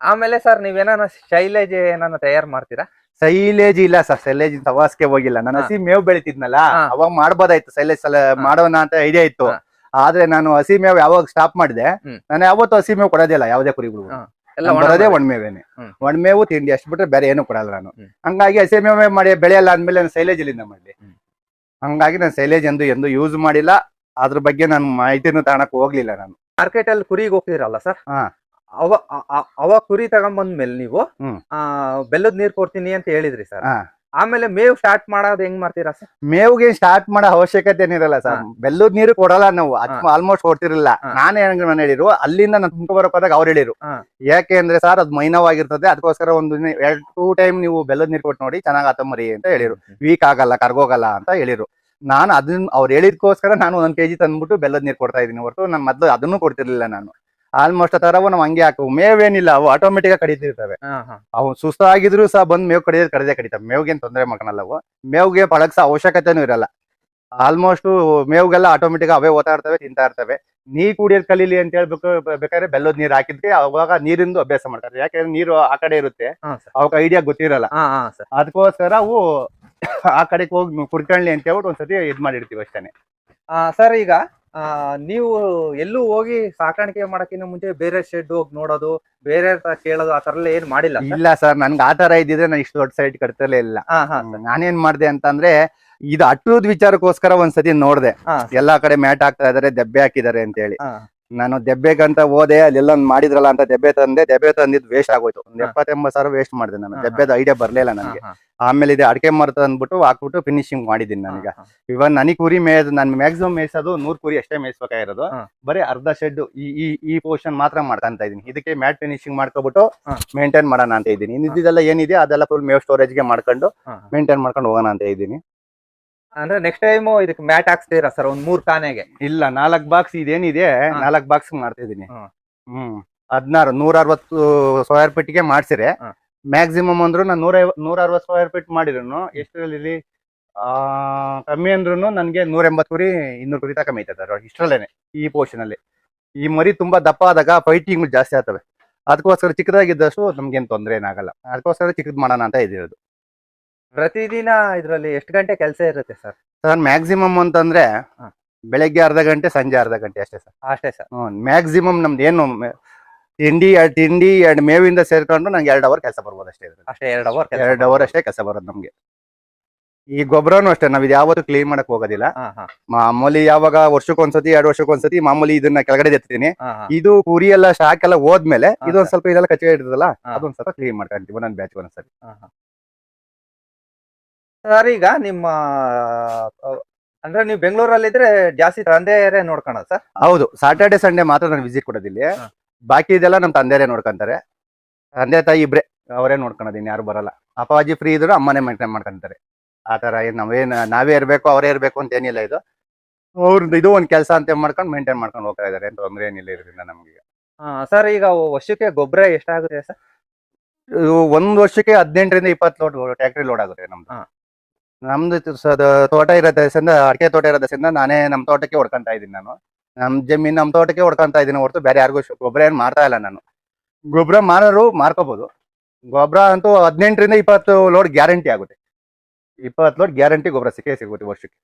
Speaker 2: ಆಮೇಲೆ ಸರ್ ನೀವೇನ ಶೈಲೇಜ್ ಏನಾನ ತಯಾರು ಮಾಡ್ತೀರಾ?
Speaker 1: ಸೈಲೇಜ್ ಇಲ್ಲ ಸರ್. ಸೈಲೇಜ್ ಸವಾಸ್ಗೆ ಹೋಗಿಲ್ಲ. ನಾನು
Speaker 2: ಹಾ.
Speaker 1: ಹಸಿ ಮೇವು ಬೆಳಿತಿದ್ನಲ್ಲ ಅವಾಗ ಮಾಡ್ಬೋದಾಯ್ತು. ಸೈಲೇಜ್ ಸಲ ಮಾಡೋಣ ಅಂತ ಐಡಿಯಾ ಇತ್ತು. ಆದ್ರೆ ನಾನು ಹಸಿ ಮೇವು ಯಾವಾಗ ಸ್ಟಾಪ್ ಮಾಡಿದೆ. ನಾನು ಯಾವತ್ತೂ ಹಸಿ ಮೇವು ಕೊಡೋದಿಲ್ಲ ಯಾವ್ದೇ ಕುರಿಗಳು ಬರೋದೇ
Speaker 2: ಒಣ
Speaker 1: ಒಣ್ಮೇವೇನೆ.
Speaker 2: ಒಣ
Speaker 1: ಒಣ್ಮೇವು ತಿಂಡಿ ಅಷ್ಟು ಬಿಟ್ರೆ ಬೇರೆ ಏನು ಕೊಡಲ್ಲ ನಾನು. ಹಂಗಾಗಿ ಹಸಿ ಮೇವೆ ಮಾಡಿ ಬೆಳೆಯಲ್ಲ ಅಂದ್ಮೇಲೆ ನಾನು ಸೈಲೇಜ್ ಇಲ್ಲಿಂದ ಮಾಡ್ಲಿ
Speaker 2: ಹ್ಮ್.
Speaker 1: ಹಂಗಾಗಿ ನಾನು ಸೈಲೇಜ್ ಎಂದು ಎಂದು ಯೂಸ್ ಮಾಡಿಲ್ಲ. ಅದ್ರ ಬಗ್ಗೆ ನಾನು ಮಾಹಿತಿನೂ ತಗೊಳಕ್ ಹೋಗ್ಲಿಲ್ಲ ನಾನು.
Speaker 2: ಮಾರ್ಕೆಟ್ ಅಲ್ಲಿ ಕುರಿಗೆ ಹೋಗ್ತಿರಲ್ಲ ಸರ್
Speaker 1: ಹಾ.
Speaker 2: ಅವ ಅವ ಕುರಿ ತಗೊಂಬಂದ್ಮೇಲೆ ನೀವು ಬೆಲ್ಲದ ನೀರ್ ಕೊಡ್ತೀನಿ ಅಂತ ಹೇಳಿದ್ರಿ ಸರ್. ಆಮೇಲೆ ಮೇವ್ ಸ್ಟಾರ್ಟ್ ಮಾಡೋದು ಹೆಂಗ್ ಮಾಡ್ತೀರಾ ಸರ್
Speaker 1: ಮೇವ್ಗೆ ಸ್ಟಾರ್ಟ್ ಮಾಡೋ ಅವಶ್ಯಕತೆ ಏನಿರಲ್ಲ ಸರ್. ಬೆಲ್ಲದ ನೀರು ಕೊಡಲ್ಲ ನಾವು. ಆಲ್ಮೋಸ್ಟ್ ಕೊಡ್ತಿರಲಿಲ್ಲ.
Speaker 2: ನಾನು
Speaker 1: ನಾನೇ ಹೆಂಗ್ ನಾನು ಹೇಳಿರು ಅಲ್ಲಿಂದ ನಾನು ತುಂಬ ಬರಕ್ ಹೋದಾಗ ಅವ್ರು ಹೇಳಿರು. ಯಾಕೆ ಅಂದ್ರೆ ಸರ್ ಅದು ಮೈನವಾಗಿರ್ತದೆ. ಅದಕ್ಕೋಸ್ಕರ ಒಂದು ಎರಡ್ ಟೂ ಟೈಮ್ ನೀವು ಬೆಲ್ಲದ ನೀರು ಕೊಟ್ಟು ನೋಡಿ ಚೆನ್ನಾಗ್ ಆತ ಮರಿ ಅಂತ ಹೇಳಿರು. ವೀಕ್ ಆಗಲ್ಲ ಕರ್ಗೋಗಲ್ಲ ಅಂತ ಹೇಳಿರು. ನಾನು ಅದನ್ನ ಅವ್ರು ಹೇಳಿದ್ಕೋಸ್ಕರ ನಾನು ಒಂದ್ ಕೆಜಿ ತಂದ್ಬಿಟ್ಟು ಬೆಲ್ಲದ ನೀರು ಕೊಡ್ತಾ ಇದೀನಿ ಹೊರತು ನಾನು ಮೊದಲು ಅದನ್ನು ಕೊಡ್ತಿರ್ಲಿಲ್ಲ ನಾನು. ಆಲ್ಮೋಸ್ಟ್ ತರವು ನಾವು ಹಂಗೆ ಹಾಕು ಮೇವೇನಿಲ್ಲ ಅವು ಆಟೋಮೆಟಿಕ್ ಕಡಿತಿರ್ತವೆ. ಅವು ಸುಸ್ತಾಗಿದ್ರು ಸಹ ಬಂದ್ ಮೇವ್ ಕಡಿಯೋದ್ ಕಡಿದೇ ಕಡಿತವೆ. ಮೇವ್ಗೇನ್ ತೊಂದರೆ ಮಾಡ್ಕೊಳಲ್ಲ ಅವು. ಮೇವ್ಗೆ ಪಳಗ್ಸ ಅವಶ್ಯಕತೆನೂ ಇರಲ್ಲ. ಆಲ್ಮೋಸ್ಟ್ ಮೇವ್ಗೆಲ್ಲ ಆಟೋಮೆಟಿಕ್ ಅವೇ ಓದ್ತಾ ಇರ್ತವೆ ತಿಂತಾ ಇರ್ತವೆ. ನೀರ್ ಕುಡಿಯೋದ್ ಕಲೀಲಿ ಅಂತ ಹೇಳ್ಬೇಕು ಬೇಕಾದ್ರೆ ಬೆಲ್ಲದ ನೀರ್ ಹಾಕಿದ್ರೆ ಅವಾಗ ನೀರಿಂದು ಅಭ್ಯಾಸ ಮಾಡ್ತಾರೆ. ಯಾಕಂದ್ರೆ ನೀರು ಆ ಕಡೆ ಇರುತ್ತೆ. ಅವಾಗ ಐಡಿಯಾ ಗೊತ್ತಿರಲ್ಲ. ಅದಕ್ಕೋಸ್ಕರ ಅವು ಆ ಕಡೆಗೆ ಹೋಗಿ ಕುಡ್ಕೊಳ್ಳಿ ಅಂತ ಹೇಳ್ಬಿಟ್ಟು ಒಂದ್ಸತಿ ಇದ್ ಮಾಡಿರ್ತೀವಿ ಅಷ್ಟೇನೆ.
Speaker 2: ಆ, ಸರ್ ಈಗ ಆ, ನೀವು ಎಲ್ಲೂ ಹೋಗಿ ಸಾಕಾಣಿಕೆ ಮಾಡಕ್ಕಿಂತ ಮುಂಚೆ ಬೇರೆ ಶೆಡ್ ಹೋಗಿ ನೋಡೋದು ಬೇರೆ ಕೇಳೋದು ಆ ತರ ಎಲ್ಲ ಏನ್ ಮಾಡಿಲ್ಲ?
Speaker 1: ಇಲ್ಲ ಸರ್ ನನ್ಗೆ ಆ ತರ ಇದ್ದಿದ್ರೆ ನಾನು ಇಷ್ಟು ದೊಡ್ಡ ಸೈಟ್ ಕಟ್ತಲೇ ಇಲ್ಲ. ನಾನೇನ್ ಮಾಡ್ದೆ ಅಂತಂದ್ರೆ ಇದು ಅಟ್ಟುದ್ ವಿಚಾರಕ್ಕೋಸ್ಕರ ಒಂದ್ಸತಿ ನೋಡ್ದೆ ಎಲ್ಲಾ ಕಡೆ ಮ್ಯಾಟ್ ಹಾಕ್ತಾ ಇದಾರೆ ದೆಬ್ಬೆ ಹಾಕಿದ್ದಾರೆ ಅಂತ ಹೇಳಿ. ನಾನು ದೆಬ್ಬೆಗಂತ ಹೋದೆ ಅಲ್ಲೆಲ್ಲ ಮಾಡಿದ್ರಲ್ಲ ಅಂತ ದೆಬ್ಬೆ ತಂದೆ ದೆಬ್ಬೆ ತಂದಿದ್ ವೇಸ್ಟ್ ಆಗೋಯ್ತು. ಒಂದ್
Speaker 2: ಹಾ.
Speaker 1: ಎಪ್ಪತ್ತೆಂಬತ್ತು ಸಾವಿರ ವೇಸ್ಟ್ ಮಾಡಿದೆ ನಾನು. ದೆಬ್ಬೆದ ಐಡಿಯಾ ಬರ್ಲಿಲ್ಲ ನನಗೆ. ಆಮೇಲೆ ಇದೆ ಅಡಿಕೆ ಮರ ತಂದ್ಬಿಟ್ಟು ಹಾಕ್ಬಿಟ್ಟು ಫಿನಿಶಿಂಗ್ ಮಾಡಿದೀನಿ ನನಗೆ. ಇವನ್ ನನಗೆ ಕುರಿ ಮೇಯ್ದು ನಾನು ಮ್ಯಾಕ್ಸಿಮಮ್ ಮೇಯ್ಸೋದು ನೂರ್ ಕುರಿ ಅಷ್ಟೇ ಮೇಯ್ಸ್ಬೇಕಾಗಿರೋದು. ಬರೀ ಅರ್ಧ ಶೆಡ್ ಈ ಈ ಈ ಪೋರ್ಷನ್ ಮಾತ್ರ ಮಾಡ್ಕೊಂತ ಇದ್ದೀನಿ. ಇದಕ್ಕೆ ಮ್ಯಾಟ್ ಫಿನಿಶಿಂಗ್ ಮಾಡ್ಕೊಬಿಟ್ಟು. ಮೇಂಟೈನ್ ಮಾಡೋಣ ಅಂತ ಇದ್ದೀನಿ. ಇನ್ನಿದ್ದೆಲ್ಲ ಏನಿದೆ ಅದೆಲ್ಲ ಫುಲ್ ಮೇವ್ ಸ್ಟೋರೇಜ್ಗೆ ಮಾಡ್ಕೊಂಡು
Speaker 2: ಹಾ, ಹಾ.
Speaker 1: ಮೇಂಟೈನ್ ಮಾಡ್ಕೊಂಡು ಹೋಗೋಣ ಅಂತ ಇದ್ದೀನಿ.
Speaker 2: ಅಂದ್ರೆ ನೆಕ್ಸ್ಟ್ ಟೈಮ್ ಇದಕ್ಕೆ ಮ್ಯಾಟ್ ಹಾಕ್ಸ್ತೀರಾ ಸರ್ ಒಂದ್ ಮೂರ್ ಕಾನೆಗೆ
Speaker 1: ಇಲ್ಲ ನಾಲ್ಕ್ ಬಾಕ್ಸ್ ಇದೇನಿದೆ ನಾಲ್ಕು ಬಾಕ್ಸ್ ಮಾಡ್ತಾ ಇದೀನಿ
Speaker 2: ಹ್ಮ್.
Speaker 1: ಹದ್ನಾರು ನೂರ ಅರವತ್ತು ಸ್ಕ್ವೇರ್ ಫೀಟ್ಗೆ ಮಾಡ್ಸಿರೆ. ಮ್ಯಾಕ್ಸಿಮಮ್ ಅಂದ್ರು ನಾನು ನೂರ ನೂರ ಅರವತ್ತು ಸ್ಕ್ವೇರ್ ಫೀಟ್ ಮಾಡಿದ್ರು ಎಷ್ಟರಲ್ಲಿ ಆ ಕಮ್ಮಿ ಅಂದ್ರು ನನಗೆ ನೂರ ಎಂಬತ್ತು ಕುರಿ ಇನ್ನೂರು ಕುರಿ ತಕ ಮೇಯ್ತದೆ ಇಷ್ಟರಲ್ಲೇನೆ ಈ ಪೋರ್ಷನ್ ಅಲ್ಲಿ. ಈ ಮರಿ ತುಂಬಾ ದಪ್ಪ ಆದಾಗ ಫೈಟಿಂಗ್ ಜಾಸ್ತಿ ಆಗ್ತವೆ. ಅದಕ್ಕೋಸ್ಕರ ಚಿಕ್ಕದಾಗಿದ್ದಷ್ಟು ನಮ್ಗೇನು ತೊಂದರೆ ಏನಾಗಲ್ಲ ಅದಕ್ಕೋಸ್ಕರ ಚಿಕ್ಕದ್ ಮಾಡೋಣ ಅಂತ ಇದಿರೋದು.
Speaker 2: ಪ್ರತಿದಿನ ಇದ್ರಲ್ಲಿ ಎಷ್ಟು ಗಂಟೆ ಕೆಲಸ ಇರುತ್ತೆ ಸರ್?
Speaker 1: ಸರ್ ಮ್ಯಾಕ್ಸಿಮಮ್ ಅಂತಂದ್ರೆ
Speaker 2: ಹಾ.
Speaker 1: ಬೆಳಗ್ಗೆ ಅರ್ಧ ಗಂಟೆ ಸಂಜೆ ಅರ್ಧ ಗಂಟೆ ಅಷ್ಟೇ ಸರ್.
Speaker 2: ಅಷ್ಟೇ ಸರ್.
Speaker 1: ಮ್ಯಾಕ್ಸಿಮಮ್ ನಮ್ದು ಏನು ಮೆ- ತಿಂಡಿ ಎರಡ್ ತಿಂಡಿ ಎರಡು ಮೇವಿಂದ ಸೇರ್ಕೊಂಡು ನಂಗೆ ಎರಡು ಅವರ್ ಕೆಲಸ ಬರ್ಬೋದು ಅಷ್ಟೇ ಇದ್ರಲ್ಲಿ.
Speaker 2: ಅಷ್ಟೇ ಎರಡು ಅವರ್
Speaker 1: ಎರಡು ಅವರ್ ಅಷ್ಟೇ ಕೆಲಸ ಬರೋದು ನಮ್ಗೆ. ಈ ಗೊಬ್ಬರನು ಅಷ್ಟೇ ನಾವ್ ಇದು ಯಾವತ್ತೂ ಕ್ಲೀನ್ ಮಾಡಕ್ ಹೋಗೋದಿಲ್ಲ.
Speaker 2: ಹಾ ಹಾ.
Speaker 1: ಮಾಮೂಲಿ ಯಾವಾಗ ವರ್ಷಕ್ಕೊಂದ್ಸತಿ ಎರಡು ವರ್ಷಕ್ಕೊಂದ್ಸತಿ ಮಾಮೂಲಿ ಇದನ್ನ ಕೆಳಗಡೆ ಎತ್ತೀನಿ.
Speaker 2: ಹಾ ಹಾ.
Speaker 1: ಇದು ಕುರಿ ಎಲ್ಲ ಶಾಕ್ ಎಲ್ಲ ಹೋದ್ಮೇಲೆ
Speaker 2: ಹಾ,
Speaker 1: ಇದೊಂದ್
Speaker 2: ಸರ್.
Speaker 1: ಸ್ವಲ್ಪ ಇದೆಲ್ಲ ಕಚ್ಚಿಗೆ ಇರ್ತದಲ್ಲ
Speaker 2: ಹಾ.
Speaker 1: ಅದೊಂದ್ ಸ್ವಲ್ಪ ಕ್ಲೀನ್ ಮಾಡ್ಕೊಂತೀವಿ ಒಂದೊಂದ್ ಬ್ಯಾಚ್ ಒಂದೊಂದ್ಸತಿ.
Speaker 2: ಸರ್ ಈಗ ನಿಮ್ಮ ಅಂದ್ರೆ ನೀವು ಬೆಂಗಳೂರಲ್ಲಿ ಇದ್ರೆ ಜಾಸ್ತಿ ತಂದೆಯರೇ ನೋಡ್ಕೊಳೋದು ಸರ್?
Speaker 1: ಹೌದು ಸಾಟರ್ಡೆ ಸಂಡೇ ಮಾತ್ರ ನಾನು ವಿಸಿಟ್ ಕೊಡೋದಿಲ್ಲ. ಬಾಕಿ ಇದೆಲ್ಲ ನಮ್ಮ ತಂದೆರೇ ನೋಡ್ಕೊಂತಾರೆ. ತಂದೆ ತಾಯಿ ಇಬ್ರೆ ಅವರೇ ನೋಡ್ಕೊಳೋದು ಇನ್ ಯಾರು ಬರಲ್ಲ. ಅಪ್ಪಾಜಿ ಫ್ರೀ ಇದ್ರು ಅಮ್ಮನೇ ಮೇಂಟೈನ್ ಮಾಡ್ಕೊಂತಾರೆ. ಆ ತರ ಏನ್ ನಾವೇನು ನಾವೇ ಇರಬೇಕು ಅವರೇ ಇರ್ಬೇಕು ಅಂತ ಏನಿಲ್ಲ ಇದು. ಅವ್ರದ್ದು ಇದು ಒಂದು ಕೆಲಸ ಅಂತ ಮಾಡ್ಕೊಂಡು ಮೇಂಟೈನ್ ಮಾಡ್ಕೊಂಡು ಹೋಗ್ತಾ ಇದ್ದಾರೆ ತೊಂದರೆ ಏನಿಲ್ಲ ಇದರಿಂದ ನಮ್ಗೆ.
Speaker 2: ಸರ್ ಈಗ ವರ್ಷಕ್ಕೆ ಗೊಬ್ಬರ ಎಷ್ಟಾಗುತ್ತೆ ಸರ್?
Speaker 1: ಒಂದ್ ವರ್ಷಕ್ಕೆ ಹದಿನೆಂಟರಿಂದ ಇಪ್ಪತ್ತು ಲೋಡ್ ಟ್ಯಾಕ್ಟ್ರಿ ಲೋಡ್ ಆಗುತ್ತೆ ನಮ್ದು. ನಮ್ದು ಸ- ದ- ತೋಟ ಇರೋದ್ರಿಂದ ಅಡಿಕೆ ತೋಟ ಇರೋದ್ರಿಂದ ನಾನೇ ನಮ್ ತೋಟಕ್ಕೆ ಹೊಡ್ಕೊಂತ ಇದ್ದೀನಿ ನಾನು. ನಮ್ ಜಮೀನ್ ನಮ್ ತೋಟಕ್ಕೆ ಹೊಡ್ಕೊಂತ ಇದ್ದೀನಿ ಹೊರತು ಬೇರೆ ಯಾರಿಗೂ ಶು- ಗೊಬ್ಬರ ಏನ್ ಮಾಡ್ತಾ ಇಲ್ಲ ನಾನು. ಗೊಬ್ಬರ ಮಾರೋರು ಮಾರ್ಕೋಬಹುದು ಗೊಬ್ಬರ ಅಂತೂ ಹದಿನೆಂಟರಿಂದ ಇಪ್ಪತ್ತು ಲೋಡ್ ಗ್ಯಾರಂಟಿ ಆಗುತ್ತೆ. ಇಪ್ಪತ್ತು ಲೋಡ್ ಗ್ಯಾರಂಟಿ ಗೊಬ್ಬರ ಸಿಕ್ಕೇ ಸಿಗುತ್ತೆ ವರ್ಷಕ್ಕೆ.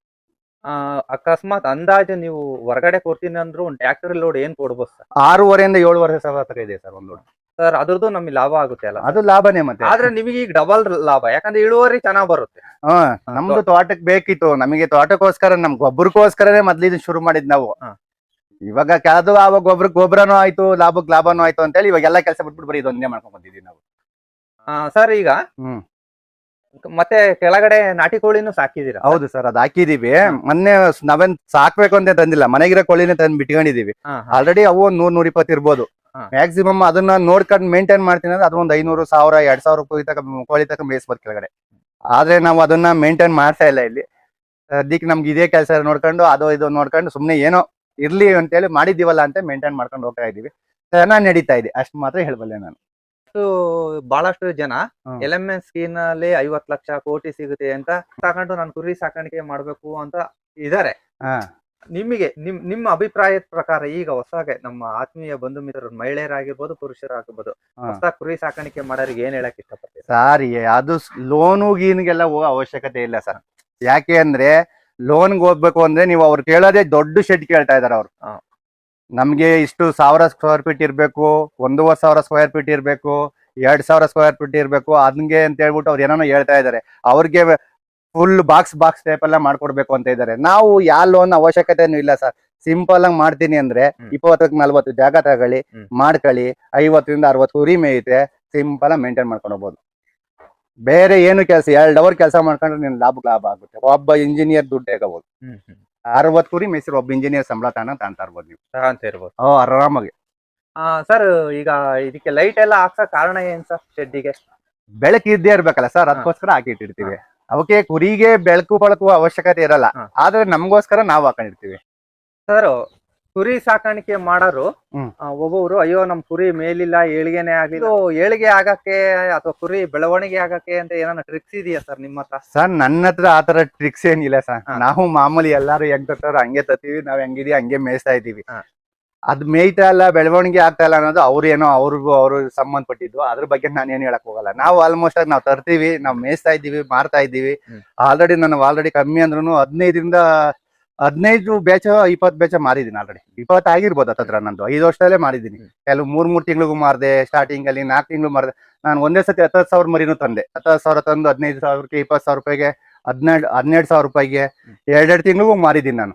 Speaker 2: ಆ, ಅಕಸ್ಮಾತ್ ಅಂದಾಜು ನೀವು ಹೊರಗಡೆ ಕೊಡ್ತೀನಿ ಅಂದ್ರು ಒಂದು ಟ್ರ್ಯಾಕ್ಟರ್ ಲೋಡ್ ಏನ್ ಕೊಡ್ಬೋದು ಸರ್?
Speaker 1: ಆರೂವರೆಯಿಂದ ಏಳುವರೆ ಸಾವಿರ ತನಕ ಇದೆ ಸರ್ ಒಂದು ಲೋಡ್.
Speaker 2: ಸರ್ ಅದ್ರದ್ದು ನಮ್ಗೆ ಲಾಭ ಆಗುತ್ತೆ ಅಲ್ಲ
Speaker 1: ಅದು ಲಾಭನೇ ಮತ್ತೆ.
Speaker 2: ಆದ್ರೆ ನಿಮಗೆ ಈಗ ಡಬಲ್ ಲಾಭ ಯಾಕಂದ್ರೆ ಇಳುವರಿ ಚೆನ್ನಾಗ್ ಬರುತ್ತೆ.
Speaker 1: ಹಾ ನಮ್ದು ತೋಟಕ್ ಬೇಕಿತ್ತು ನಮಗೆ ತೋಟಕ್ಕೋಸ್ಕರ ನಮ್ ಗೊಬ್ಬರಕ್ಕೋಸ್ಕರನೇ ಮೊದ್ಲಿದ್ ಶುರು ಮಾಡಿದ್ ನಾವು. ಇವಾಗ ಕೆಲದು ಆವಾಗ ಗೊಬ್ಬರ ಗೊಬ್ಬರನೂ ಆಯ್ತು ಲಾಭಕ್ ಲಾಭನೂ ಆಯ್ತು ಅಂತ ಹೇಳಿ ಇವಾಗ ಎಲ್ಲಾ ಕೆಲಸ ಬಿಟ್ಬಿಟ್ಟು ಬರೀ ಇದೊಂದೇ ಮಾಡ್ಕೊಂಡ್ ಬಂದಿದ್ದೀವಿ ನಾವು.
Speaker 2: ಸರ್ ಈಗ
Speaker 1: ಹ್ಮ್.
Speaker 2: ಮತ್ತೆ ಕೆಳಗಡೆ ನಾಟಿ ಕೋಳಿನೂ ಸಾಕಿದೀರಾ
Speaker 1: ಹೌದು ಸರ್ ಅದ್ ಹಾಕಿದೀವಿ. ಮೊನ್ನೆ ನಾವೇನ್ ಸಾಕ್ಬೇಕು ಅಂತ ತಂದಿಲ್ಲ ಮನೆಗಿರೋ ಕೋಳಿನೇ ತಂದ್ ಬಿಟ್ಕೊಂಡಿದೀವಿ. ಆಲ್ರೆಡಿ ಅವು ಒಂದ್ ನೂರ್ ನೂರ್ ಇಪ್ಪತ್ತು ಇರ್ಬೋದು.
Speaker 2: ಹಾ.
Speaker 1: ಮ್ಯಾಕ್ಸಿಮಮ್ ಅದನ್ನ ನೋಡ್ಕೊಂಡು ಮೇಂಟೈನ್ ಮಾಡ್ತೀನಿ ಅಂದ್ರೆ ಅದು ಒಂದ್ ಐನೂರು ಸಾವಿರ ಎರಡ್ ಸಾವಿರ ಕೋಳಿ ತಕ ಕೋಳಿ ತಕ ಮೇಯಿಸ್ಬೋದು ಕೆಳಗಡೆ. ಆದ್ರೆ ನಾವು ಅದನ್ನ ಮೇಂಟೈನ್ ಮಾಡ್ತಾ ಇಲ್ಲ ಇಲ್ಲಿ. ಅದಕ್ಕೆ ನಮ್ಗೆ ಇದೇ ಕೆಲಸ ನೋಡ್ಕೊಂಡು ಅದು ಇದು ನೋಡ್ಕೊಂಡು ಸುಮ್ನೆ ಏನೋ ಇರ್ಲಿ ಅಂತೇಳಿ ಮಾಡಿದೀವಲ್ಲ ಅಂತ ಮೇಂಟೈನ್ ಮಾಡ್ಕೊಂಡು ಹೋಗ್ತಾ ಇದೀವಿ ಚೆನ್ನಾಗಿ ನಡೀತಾ ಇದೆ. ಅಷ್ಟು ಮಾತ್ರ ಹೇಳಬಲ್ಲೆ ನಾನು.
Speaker 2: ಬಹಳಷ್ಟು ಜನ. ಎಲ್ ಎಂ ಎನ್ ಸ್ಕೀಮ್ ಅಲ್ಲಿ ಐವತ್ ಲಕ್ಷ ಕೋಟಿ ಸಿಗುತ್ತೆ ಅಂತ ತಗೊಂಡು ನಾನು ಕುರಿ ಸಾಕಾಣಿಕೆ ಮಾಡ್ಬೇಕು ಅಂತ ಇದಾರೆ. ನಿಮಗೆ ನಿಮ್ ನಿಮ್ಮ ಅಭಿಪ್ರಾಯದ ಪ್ರಕಾರ ಈಗ ಹೊಸಾಗೆ ನಮ್ಮ ಆತ್ಮೀಯ ಬಂಧು ಮಿತ್ರರು ಮಹಿಳೆಯರಾಗಿರ್ಬೋದು ಪುರುಷರಾಗಿರ್ಬೋದು
Speaker 1: ಹಾ.
Speaker 2: ಹೊಸ ಕುರಿ ಸಾಕಾಣಿಕೆ ಮಾಡೋರಿಗೆ ಏನ್ ಹೇಳಕ್ ಇಷ್ಟಪಡ್ತೀರಾ
Speaker 1: ಸರ್ ಅದು ಲೋನು ಗೀನ್ಗೆಲ್ಲ ಹೋಗೋ ಅವಶ್ಯಕತೆ ಇಲ್ಲ ಸರ್ ಯಾಕೆ ಅಂದ್ರೆ ಲೋನ್ಗೆ ಹೋಗ್ಬೇಕು ಅಂದ್ರೆ ನೀವು ಅವ್ರು ಕೇಳೋದೇ ದೊಡ್ಡ ಶೆಡ್ ಕೇಳ್ತಾ ಇದಾರೆ ಅವ್ರು
Speaker 2: ಹಾ.
Speaker 1: ನಮ್ಗೆ ಇಷ್ಟು ಸಾವಿರ ಸ್ಕ್ವೇರ್ ಫೀಟ್ ಇರ್ಬೇಕು ಒಂದೂವರೆ ಸಾವಿರ ಸ್ಕ್ವೇರ್ ಫೀಟ್ ಇರ್ಬೇಕು ಎರಡ್ ಸಾವಿರ ಸ್ಕ್ವೇರ್ ಫೀಟ್ ಇರ್ಬೇಕು ಅದ್ಗೆ ಅಂತ ಹೇಳ್ಬಿಟ್ಟು ಅವ್ರು ಏನೋ ಹೇಳ್ತಾ ಇದಾರೆ ಅವ್ರಿಗೆ ಫುಲ್ ಬಾಕ್ಸ್ ಬಾಕ್ಸ್ ಟೈಪ್ ಎಲ್ಲ ಮಾಡ್ಕೊಡ್ಬೇಕು ಅಂತ ಇದ್ದಾರೆ ನಾವು ಯಾ ಲೋನ್ ಅವಶ್ಯಕತೆನೂ ಇಲ್ಲ ಸರ್. ಸಿಂಪಲ್ ಆಗಿ ಮಾಡ್ತೀನಿ ಅಂದ್ರೆ. ಇಪ್ಪತ್ತಕ್ಕೆ ನಲ್ವತ್ತು ಜಾಗ ತಗೊಳ್ಳಿ. ಮಾಡ್ಕೊಳ್ಳಿ ಐವತ್ತರಿಂದ ಅರವತ್ತು ಕುರಿ ಮೇಯುತ್ತೆ ಸಿಂಪಲ್ ಆಗಿ ಮೇಂಟೈನ್ ಮಾಡ್ಕೊಂಡು ಹೋಗ್ಬೋದು. ಬೇರೆ ಏನು ಕೆಲಸ ಎರಡು ಅವರ್ ಕೆಲಸ ಮಾಡ್ಕೊಂಡ್ರೆ ನಿನ್ ಲಾಭ ಲಾಭ ಆಗುತ್ತೆ. ಒಬ್ಬ ಇಂಜಿನಿಯರ್ ದುಡ್ಡು ಹೇಗಬಹುದು ಅರವತ್ತು ಕುರಿ ಮೇಯ್ಸಿರೋ ಒಬ್ಬ ಇಂಜಿನಿಯರ್ ಸಂಬಳ ತಾನ ತಾಂತ ಇರ್ಬೋದು ನೀವು.
Speaker 2: ಅಂತ ಇರ್ಬೋದು.
Speaker 1: ಓ ಆರಾಮಾಗಿ.
Speaker 2: ಸರ್ ಈಗ ಇದಕ್ಕೆ ಲೈಟ್ ಎಲ್ಲ ಹಾಕ್ಸಕ್ ಕಾರಣ ಏನ್ ಸರ್ ಶೆಡ್ಡಿಗೆ
Speaker 1: ಬೆಳಕು ಇದ್ದೇ ಇರ್ಬೇಕಲ್ಲ ಸರ್ ಅದಕ್ಕೋಸ್ಕರ ಹಾಕಿಟ್ಟಿರ್ತೀವಿ. ಅವಕ್ಕೆ ಕುರಿಗೆ ಬೆಳಕು ಬಳಕು ಅವಶ್ಯಕತೆ ಇರಲ್ಲ. ಆದ್ರೆ ನಮಗೋಸ್ಕರ ನಾವು ಹಾಕೊಂಡಿರ್ತೀವಿ.
Speaker 2: ಸರ್ ಕುರಿ ಸಾಕಾಣಿಕೆ ಮಾಡೋರು. ಒಬ್ಬೊಬ್ರು ಅಯ್ಯೋ ನಮ್ ಕುರಿ ಮೇಲಿಲ್ಲ ಏಳಿಗೆನೆ ಆಗಲಿ ಏಳಿಗೆ ಆಗಕ್ಕೆ ಅಥವಾ ಕುರಿ ಬೆಳವಣಿಗೆ ಆಗಕ್ಕೆ ಅಂತ ಏನಾದ್ರು ಟ್ರಿಕ್ಸ್ ಇದೆಯಾ ಸರ್ ನಿಮ್ಮ ಹತ್ರ?
Speaker 1: ಸರ್ ನನ್ನ ಹತ್ರ ಆತರ ಟ್ರಿಕ್ಸ್ ಏನಿಲ್ಲ ಸರ್ ನಾವು ಮಾಮೂಲಿ ಎಲ್ಲಾರು ಹೆಂಗ್ ತರ್ತಾರೋ ಹಂಗೆ ತತ್ತೀವಿ ನಾವ್ ಹೆಂಗಿದೀವಿ ಹಂಗೆ ಮೇಯಿಸ್ತಾ ಇದೀವಿ. ಅದ್ ಮೇಯ್ತಾ ಇಲ್ಲ ಬೆಳವಣಿಗೆ ಆಗ್ತಾ ಇಲ್ಲ ಅನ್ನೋದು ಅವ್ರೇನೋ ಅವ್ರಿಗೂ ಅವ್ರ ಸಂಬಂಧಪಟ್ಟಿದ್ದು. ಅದ್ರ ಬಗ್ಗೆ ನಾನು ಏನು ಹೇಳಕ್ ಹೋಗಲ್ಲ. ನಾವು ಆಲ್ಮೋಸ್ಟ್ ಆಗಿ ನಾವು ತರ್ತೀವಿ ನಾವು ಮೇಯ್ತಾ ಇದ್ದೀವಿ ಮಾರ್ತಾ ಇದ್ದೀವಿ. ಆಲ್ರೆಡಿ ನಾನು ಆಲ್ರೆಡಿ ಕಮ್ಮಿ ಅಂದ್ರೂ ಹದಿನೈದರಿಂದ ಹದಿನೈದು ಬೇಚ ಇಪ್ಪತ್ತು ಬೇಚ ಮಾರಿದ್ದೀನಿ ಆಲ್ರೆಡಿ ಇಪ್ಪತ್ತು ಆಗಿರ್ಬೋದು ಹತ್ರ ನಂದು. ಐದು ವರ್ಷದಲ್ಲೇ ಮಾರಿದ್ದೀನಿ ಕೆಲವು ಮೂರ್ ಮೂರ್ ತಿಂಗಳಿಗೂ ಮಾರ್ದೆ ಸ್ಟಾರ್ಟಿಂಗ್ ಅಲ್ಲಿ ನಾಲ್ಕು ತಿಂಗಳು ಮಾರ್ದೆ. ನಾನು ಒಂದೇ ಸತಿ ಹತ್ತತ್ತು ಸಾವಿರ ಮರಿನು ತಂದೆ. ಹತ್ತತ್ತು ಸಾವಿರ ತಂದು ಹದಿನೈದು ಸಾವಿರಕ್ಕೆ ಇಪ್ಪತ್ತು ಸಾವಿರ ರೂಪಾಯಿಗೆ ಹದಿನೆರಡು ಹನ್ನೆರಡು ಸಾವಿರ ರೂಪಾಯಿಗೆ ಎರಡೆರಡು ತಿಂಗಳಿಗೂ ಮಾರಿದ್ದೀನಿ ನಾನು.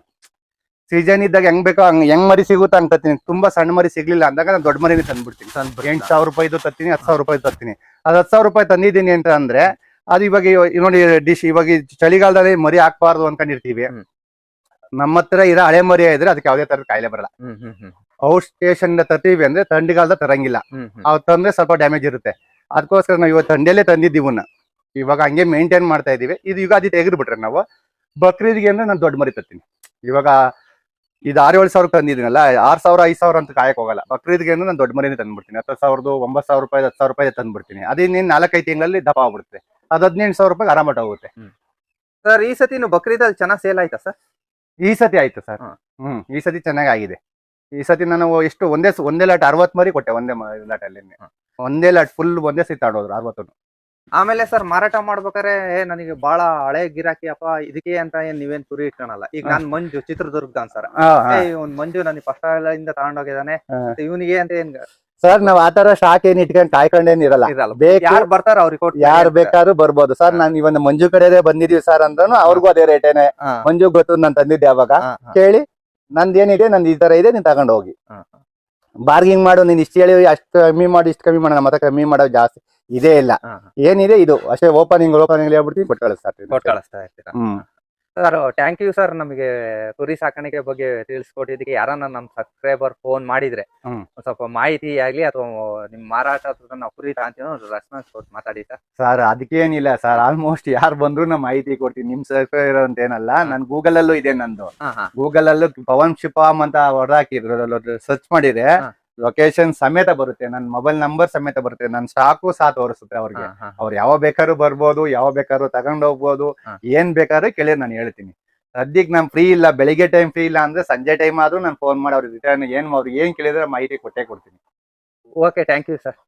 Speaker 1: ಸೀಸನ್ ಇದ್ದಾಗ ಹೆಂಗ್ ಬೇಕೋ ಹಂಗ್ ಹೆಂಗ್ ಮರಿ ಸಿಗುತ್ತೆ ಹಂಗ್ ತತ್ತೀನಿ ತುಂಬಾ ಸಣ್ಣ ಮರಿ ಸಿಗ್ಲಿಲ್ಲ ಅಂದಾಗ ನಾನು ದೊಡ್ಡ ಮರಿನೇ ತಂದ್ಬಿಡ್ತೀನಿ. ಎಂಟು ಸಾವಿರ ರೂಪಾಯಿದು ತತ್ತೀನಿ ಹತ್ತು ಸಾವಿರ ರೂಪಾಯಿ ತತ್ತೀನಿ ಅದು ಹತ್ತು ಸಾವಿರ ರೂಪಾಯಿ ತಂದಿದ್ದೀನಿ ಅಂತ ಅಂದ್ರೆ ಅದು ಇವಾಗ ಇವ- ಇವ್ ನೋಡಿ ಡಿಶ್ ಇವಾಗ ಚಳಿಗಾಲದಲ್ಲಿ ಮರಿ ಹಾಕ್ಬಾರ್ದು ಅನ್ಕೊಂಡಿರ್ತೀವಿ. ನಮ್ಮ ಹತ್ರ ಇರೋ ಹಳೆ ಮರಿ ಇದ್ರೆ ಅದಕ್ಕೆ ಯಾವುದೇ ತರದ ಕಾಯಿಲೆ ಬರಲ್ಲ. ಔಟ್ ಸ್ಟೇಷನ್ ತರ್ತೀವಿ ಅಂದ್ರೆ ಥಂಡಿಗಾಲದ ತರಂಗಿಲ್ಲ. ಅವ್ ತಂದ್ರೆ ಸ್ವಲ್ಪ ಡ್ಯಾಮೇಜ್ ಇರುತ್ತೆ. ಅದಕ್ಕೋಸ್ಕರ ನಾವು ಇವತ್ತು ಥಂಡಿಯಲ್ಲೇ ತಂದಿದ್ದೀವಿ ಇವಾಗ ಹಂಗೆ ಮೇಂಟೈನ್ ಮಾಡ್ತಾ ಇದೀವಿ. ಇದು ಯುಗಾದಿ ತೆಗೆದ್ಬಿಟ್ರೆ ನಾವು ಬಕ್ರೀದ್ಗೆ ಅಂದ್ರೆ ನಾನು ದೊಡ್ಡ ಮರಿ ತರ್ತೀನಿ. ಇವಾಗ ಇದು ಆರು ಏಳು ಸಾವಿರ ತಂದಿದ್ದೀನಲ್ಲ ಆರು ಸಾವಿರ ಐದು ಸಾವಿರ ಅಂತ ಕಾಯಕ್ಕೆ ಹೋಗಲ್ಲ. ಬಕ್ರೀದ್ಗೆ ಅಂದ್ರೆ ನಾನು ದೊಡ್ಡ ಮರಿನೇ ತಂದ್ಬಿಡ್ತೀನಿ. ಹತ್ತು ಸಾವಿರದ ಒಂಬತ್ತು ಸಾವಿರ ರೂಪಾಯಿ ಹತ್ತು ಸಾವಿರ ರೂಪಾಯಿ ತಂದ್ಬಿಡ್ತೀನಿ. ಅದಿನ್ನೇನು ನಾಲ್ಕೈದು ತಿಂಗಳಲ್ಲಿ ದಪ್ಪ ಆಗ್ಬಿಡುತ್ತೆ. ಅದು ಹದಿನೆಂಟು ಸಾವಿರ ರೂಪಾಯಿ ಆರಾಮ ಹೋಗುತ್ತೆ.
Speaker 2: ಸರ್ ಈ ಸತಿನು ಬಕ್ರೀದಲ್ಲಿ ಚೆನ್ನಾಗಿ ಸೇಲ್ ಆಯ್ತಾ ಸರ್?
Speaker 1: ಈ ಸತಿ ಆಯ್ತು ಸರ್. ಹ್ಮ್ ಈ ಸತಿ ಚೆನ್ನಾಗಿ ಆಗಿದೆ. ಈ ಸತಿ ನಾನು ಎಷ್ಟು ಒಂದೇ ಒಂದೇ ಲಾಟ್ ಅರವತ್ ಮರಿ ಕೊಟ್ಟೆ ಒಂದೇ ಲಾಟಲ್ಲಿ.
Speaker 2: ಅಲ್ಲಿ
Speaker 1: ಒಂದೇ ಲಾಟ್ ಫುಲ್ ಒಂದೇ ಸತಿ ಆಡೋದ್ರು ಅರವತ್ತು
Speaker 2: ಆಮೇಲೆ ಸರ್ ಮಾರಾಟ ಮಾಡ್ಬೇಕಾರೆ ಏ ನನಗೆ ಬಹಳ ಹಳೆ ಗಿರಾಕಿ ಅಪ್ಪ ಇದಕ್ಕೆ ಅಂತ ಏನ್ ನೀವೇನ್ ಕುರಿ ಇಟ್ಕೊಳಲ್ಲ. ಈಗ ನಾನ್ ಮಂಜು ಚಿತ್ರದುರ್ಗದ ಸರ್. ಒಂದ್ ಮಂಜು ನನಗೆ ಫಸ್ಟ್ ಇಂದ ತಗೊಂಡೋಗಿದ್ದಾನೆ. ಇವನಿಗೆ ಅಂತ ಏನ್
Speaker 1: ಸರ್ ನಾವ್ ಆತರ ಶಾಕ್ ಏನ್ ಇಟ್ಕೊಂಡ್ ಕಾಯ್ಕೊಂಡೇನ್ ಇರಲ್ಲ.
Speaker 2: ಯಾರು ಬರ್ತಾರ ಅವ್ರಿಗೆ
Speaker 1: ಯಾರು ಬೇಕಾದ್ರೂ ಬರ್ಬೋದು. ಸರ್ ನಾನು ಇವನ್ ಮಂಜು ಕಡೆದೇ ಬಂದಿದೀವಿ ಸರ್ ಅಂದ್ರೂ ಅವ್ರಿಗೂ ಅದೇ ರೇಟೇನೆ. ಮಂಜು ಗೊತ್ತು ನಾನ್ ತಂದಿದ್ದೆ ಅವಾಗ. ಕೇಳಿ ನಂದ್ ಏನಿದೆ ನಂದು ಈ ತರ ಇದೆ ನೀನ್ ತಗೊಂಡ್ ಹೋಗಿ. ಬಾರ್ಗಿಂಗ್ ಮಾಡು ನೀನ್ ಇಷ್ಟ ಹೇಳಿ ಅಷ್ಟು ಕಮ್ಮಿ ಮಾಡಿ ಇಷ್ಟು ಕಮ್ಮಿ ಮಾಡೋಣ ಮತ್ತೆ ಕಮ್ಮಿ ಮಾಡೋದು ಜಾಸ್ತಿ. ಇದೇ ಇಲ್ಲ.
Speaker 2: ಹಾ,
Speaker 1: ಏನಿದೆ ಇದು? ಅಷ್ಟೇ ಓಪನಿಂಗ್ ಓಪನಿಂಗ್ ಹೇಳ್ಬಿಡ್ತೀವಿ ಕೊಟ್ಟು ಕಳಿಸ್ತಾ ಇರ್ತೀವಿ
Speaker 2: ಕೊಟ್ಟು ಕಳಿಸ್ತಾ ಇರ್ತೀರಾ
Speaker 1: ಹ್ಮ್.
Speaker 2: ಸರ್ ಥ್ಯಾಂಕ್ ಯು ಸರ್ ನಮಗೆ ಕುರಿ ಸಾಕಾಣಿಕೆ ಬಗ್ಗೆ ತಿಳಿಸ್ಕೊಟ್ಟಿದ್ದಕ್ಕೆ. ಯಾರನ್ನ ನಮ್ಮ ಸಬ್ಸ್ಕ್ರೈಬರ್ ಫೋನ್ ಮಾಡಿದ್ರೆ
Speaker 1: ಹ್ಮ್.
Speaker 2: ಒಂದ್ ಸ್ವಲ್ಪ ಮಾಹಿತಿ ಆಗ್ಲಿ ಅಥವಾ ನಿಮ್ಮ ಮಾರಾಟ ಅಥವಾ ನಾವು ಕುರಿ ತಗೊಂತೀವಿ ರೆಸ್ಪಾನ್ಸ್ ಕೊಟ್ಟು ಮಾತಾಡಿ ಸರ್.
Speaker 1: ಸರ್ ಅದಕ್ಕೇನಿಲ್ಲ ಸರ್. ಆಲ್ಮೋಸ್ಟ್ ಯಾರು ಬಂದ್ರು ನಾ ಮಾಹಿತಿ ಕೊಡ್ತೀನಿ ನಿಮ್ ಸರ್ಕಾರ ಅಂತ ಏನಲ್ಲ ನಾನು ಗೂಗಲ್ ಅಲ್ಲೂ ಇದೆ ನಂದು.
Speaker 2: ಹಾ ಹಾ.
Speaker 1: ಗೂಗಲ್ ಅಲ್ಲೂ ಪವನ್ ಶಿಪಾಮ್ ಅಂತ ಹೊರಹಾಕಿದ್ರು ಸರ್ಚ್ ಮಾಡಿದ್ರೆ
Speaker 2: ಹಾ.
Speaker 1: ಲೊಕೇಶನ್ ಸಮೇತ ಬರುತ್ತೆ ನನ್ನ ಮೊಬೈಲ್ ನಂಬರ್ ಸಮೇತ ಬರುತ್ತೆ ನನ್ನ ಸ್ಟಾಕು ಸಹ ತೋರಿಸುತ್ತೆ ಅವ್ರಿಗೆ. ಅವ್ರು ಯಾವ ಬೇಕಾದ್ರೂ ಬರ್ಬೋದು ಯಾವ ಬೇಕಾದ್ರೂ ತಗೊಂಡ್ ಹೋಗ್ಬೋದು. ಏನ್ ಬೇಕಾದ್ರೂ ಕೇಳಿ ನಾನು ಹೇಳ್ತೀನಿ ಸದ್ಯಕ್ಕೆ ನಾನು ಫ್ರೀ ಇಲ್ಲ ಬೆಳಿಗ್ಗೆ ಟೈಮ್ ಫ್ರೀ ಇಲ್ಲ ಅಂದ್ರೆ ಸಂಜೆ ಟೈಮ್ ಆದ್ರೂ ನಾನು ಫೋನ್ ಮಾಡಿ ಅವ್ರಿಗೆ ರಿಟರ್ನ್ ಏನ್ ಅವ್ರಿಗೆ ಏನ್ ಕೇಳಿದ್ರೆ ಮಾಹಿತಿ ಕೊಟ್ಟೆ ಕೊಡ್ತೀನಿ
Speaker 2: ಓಕೆ ಥ್ಯಾಂಕ್ ಯು ಸರ್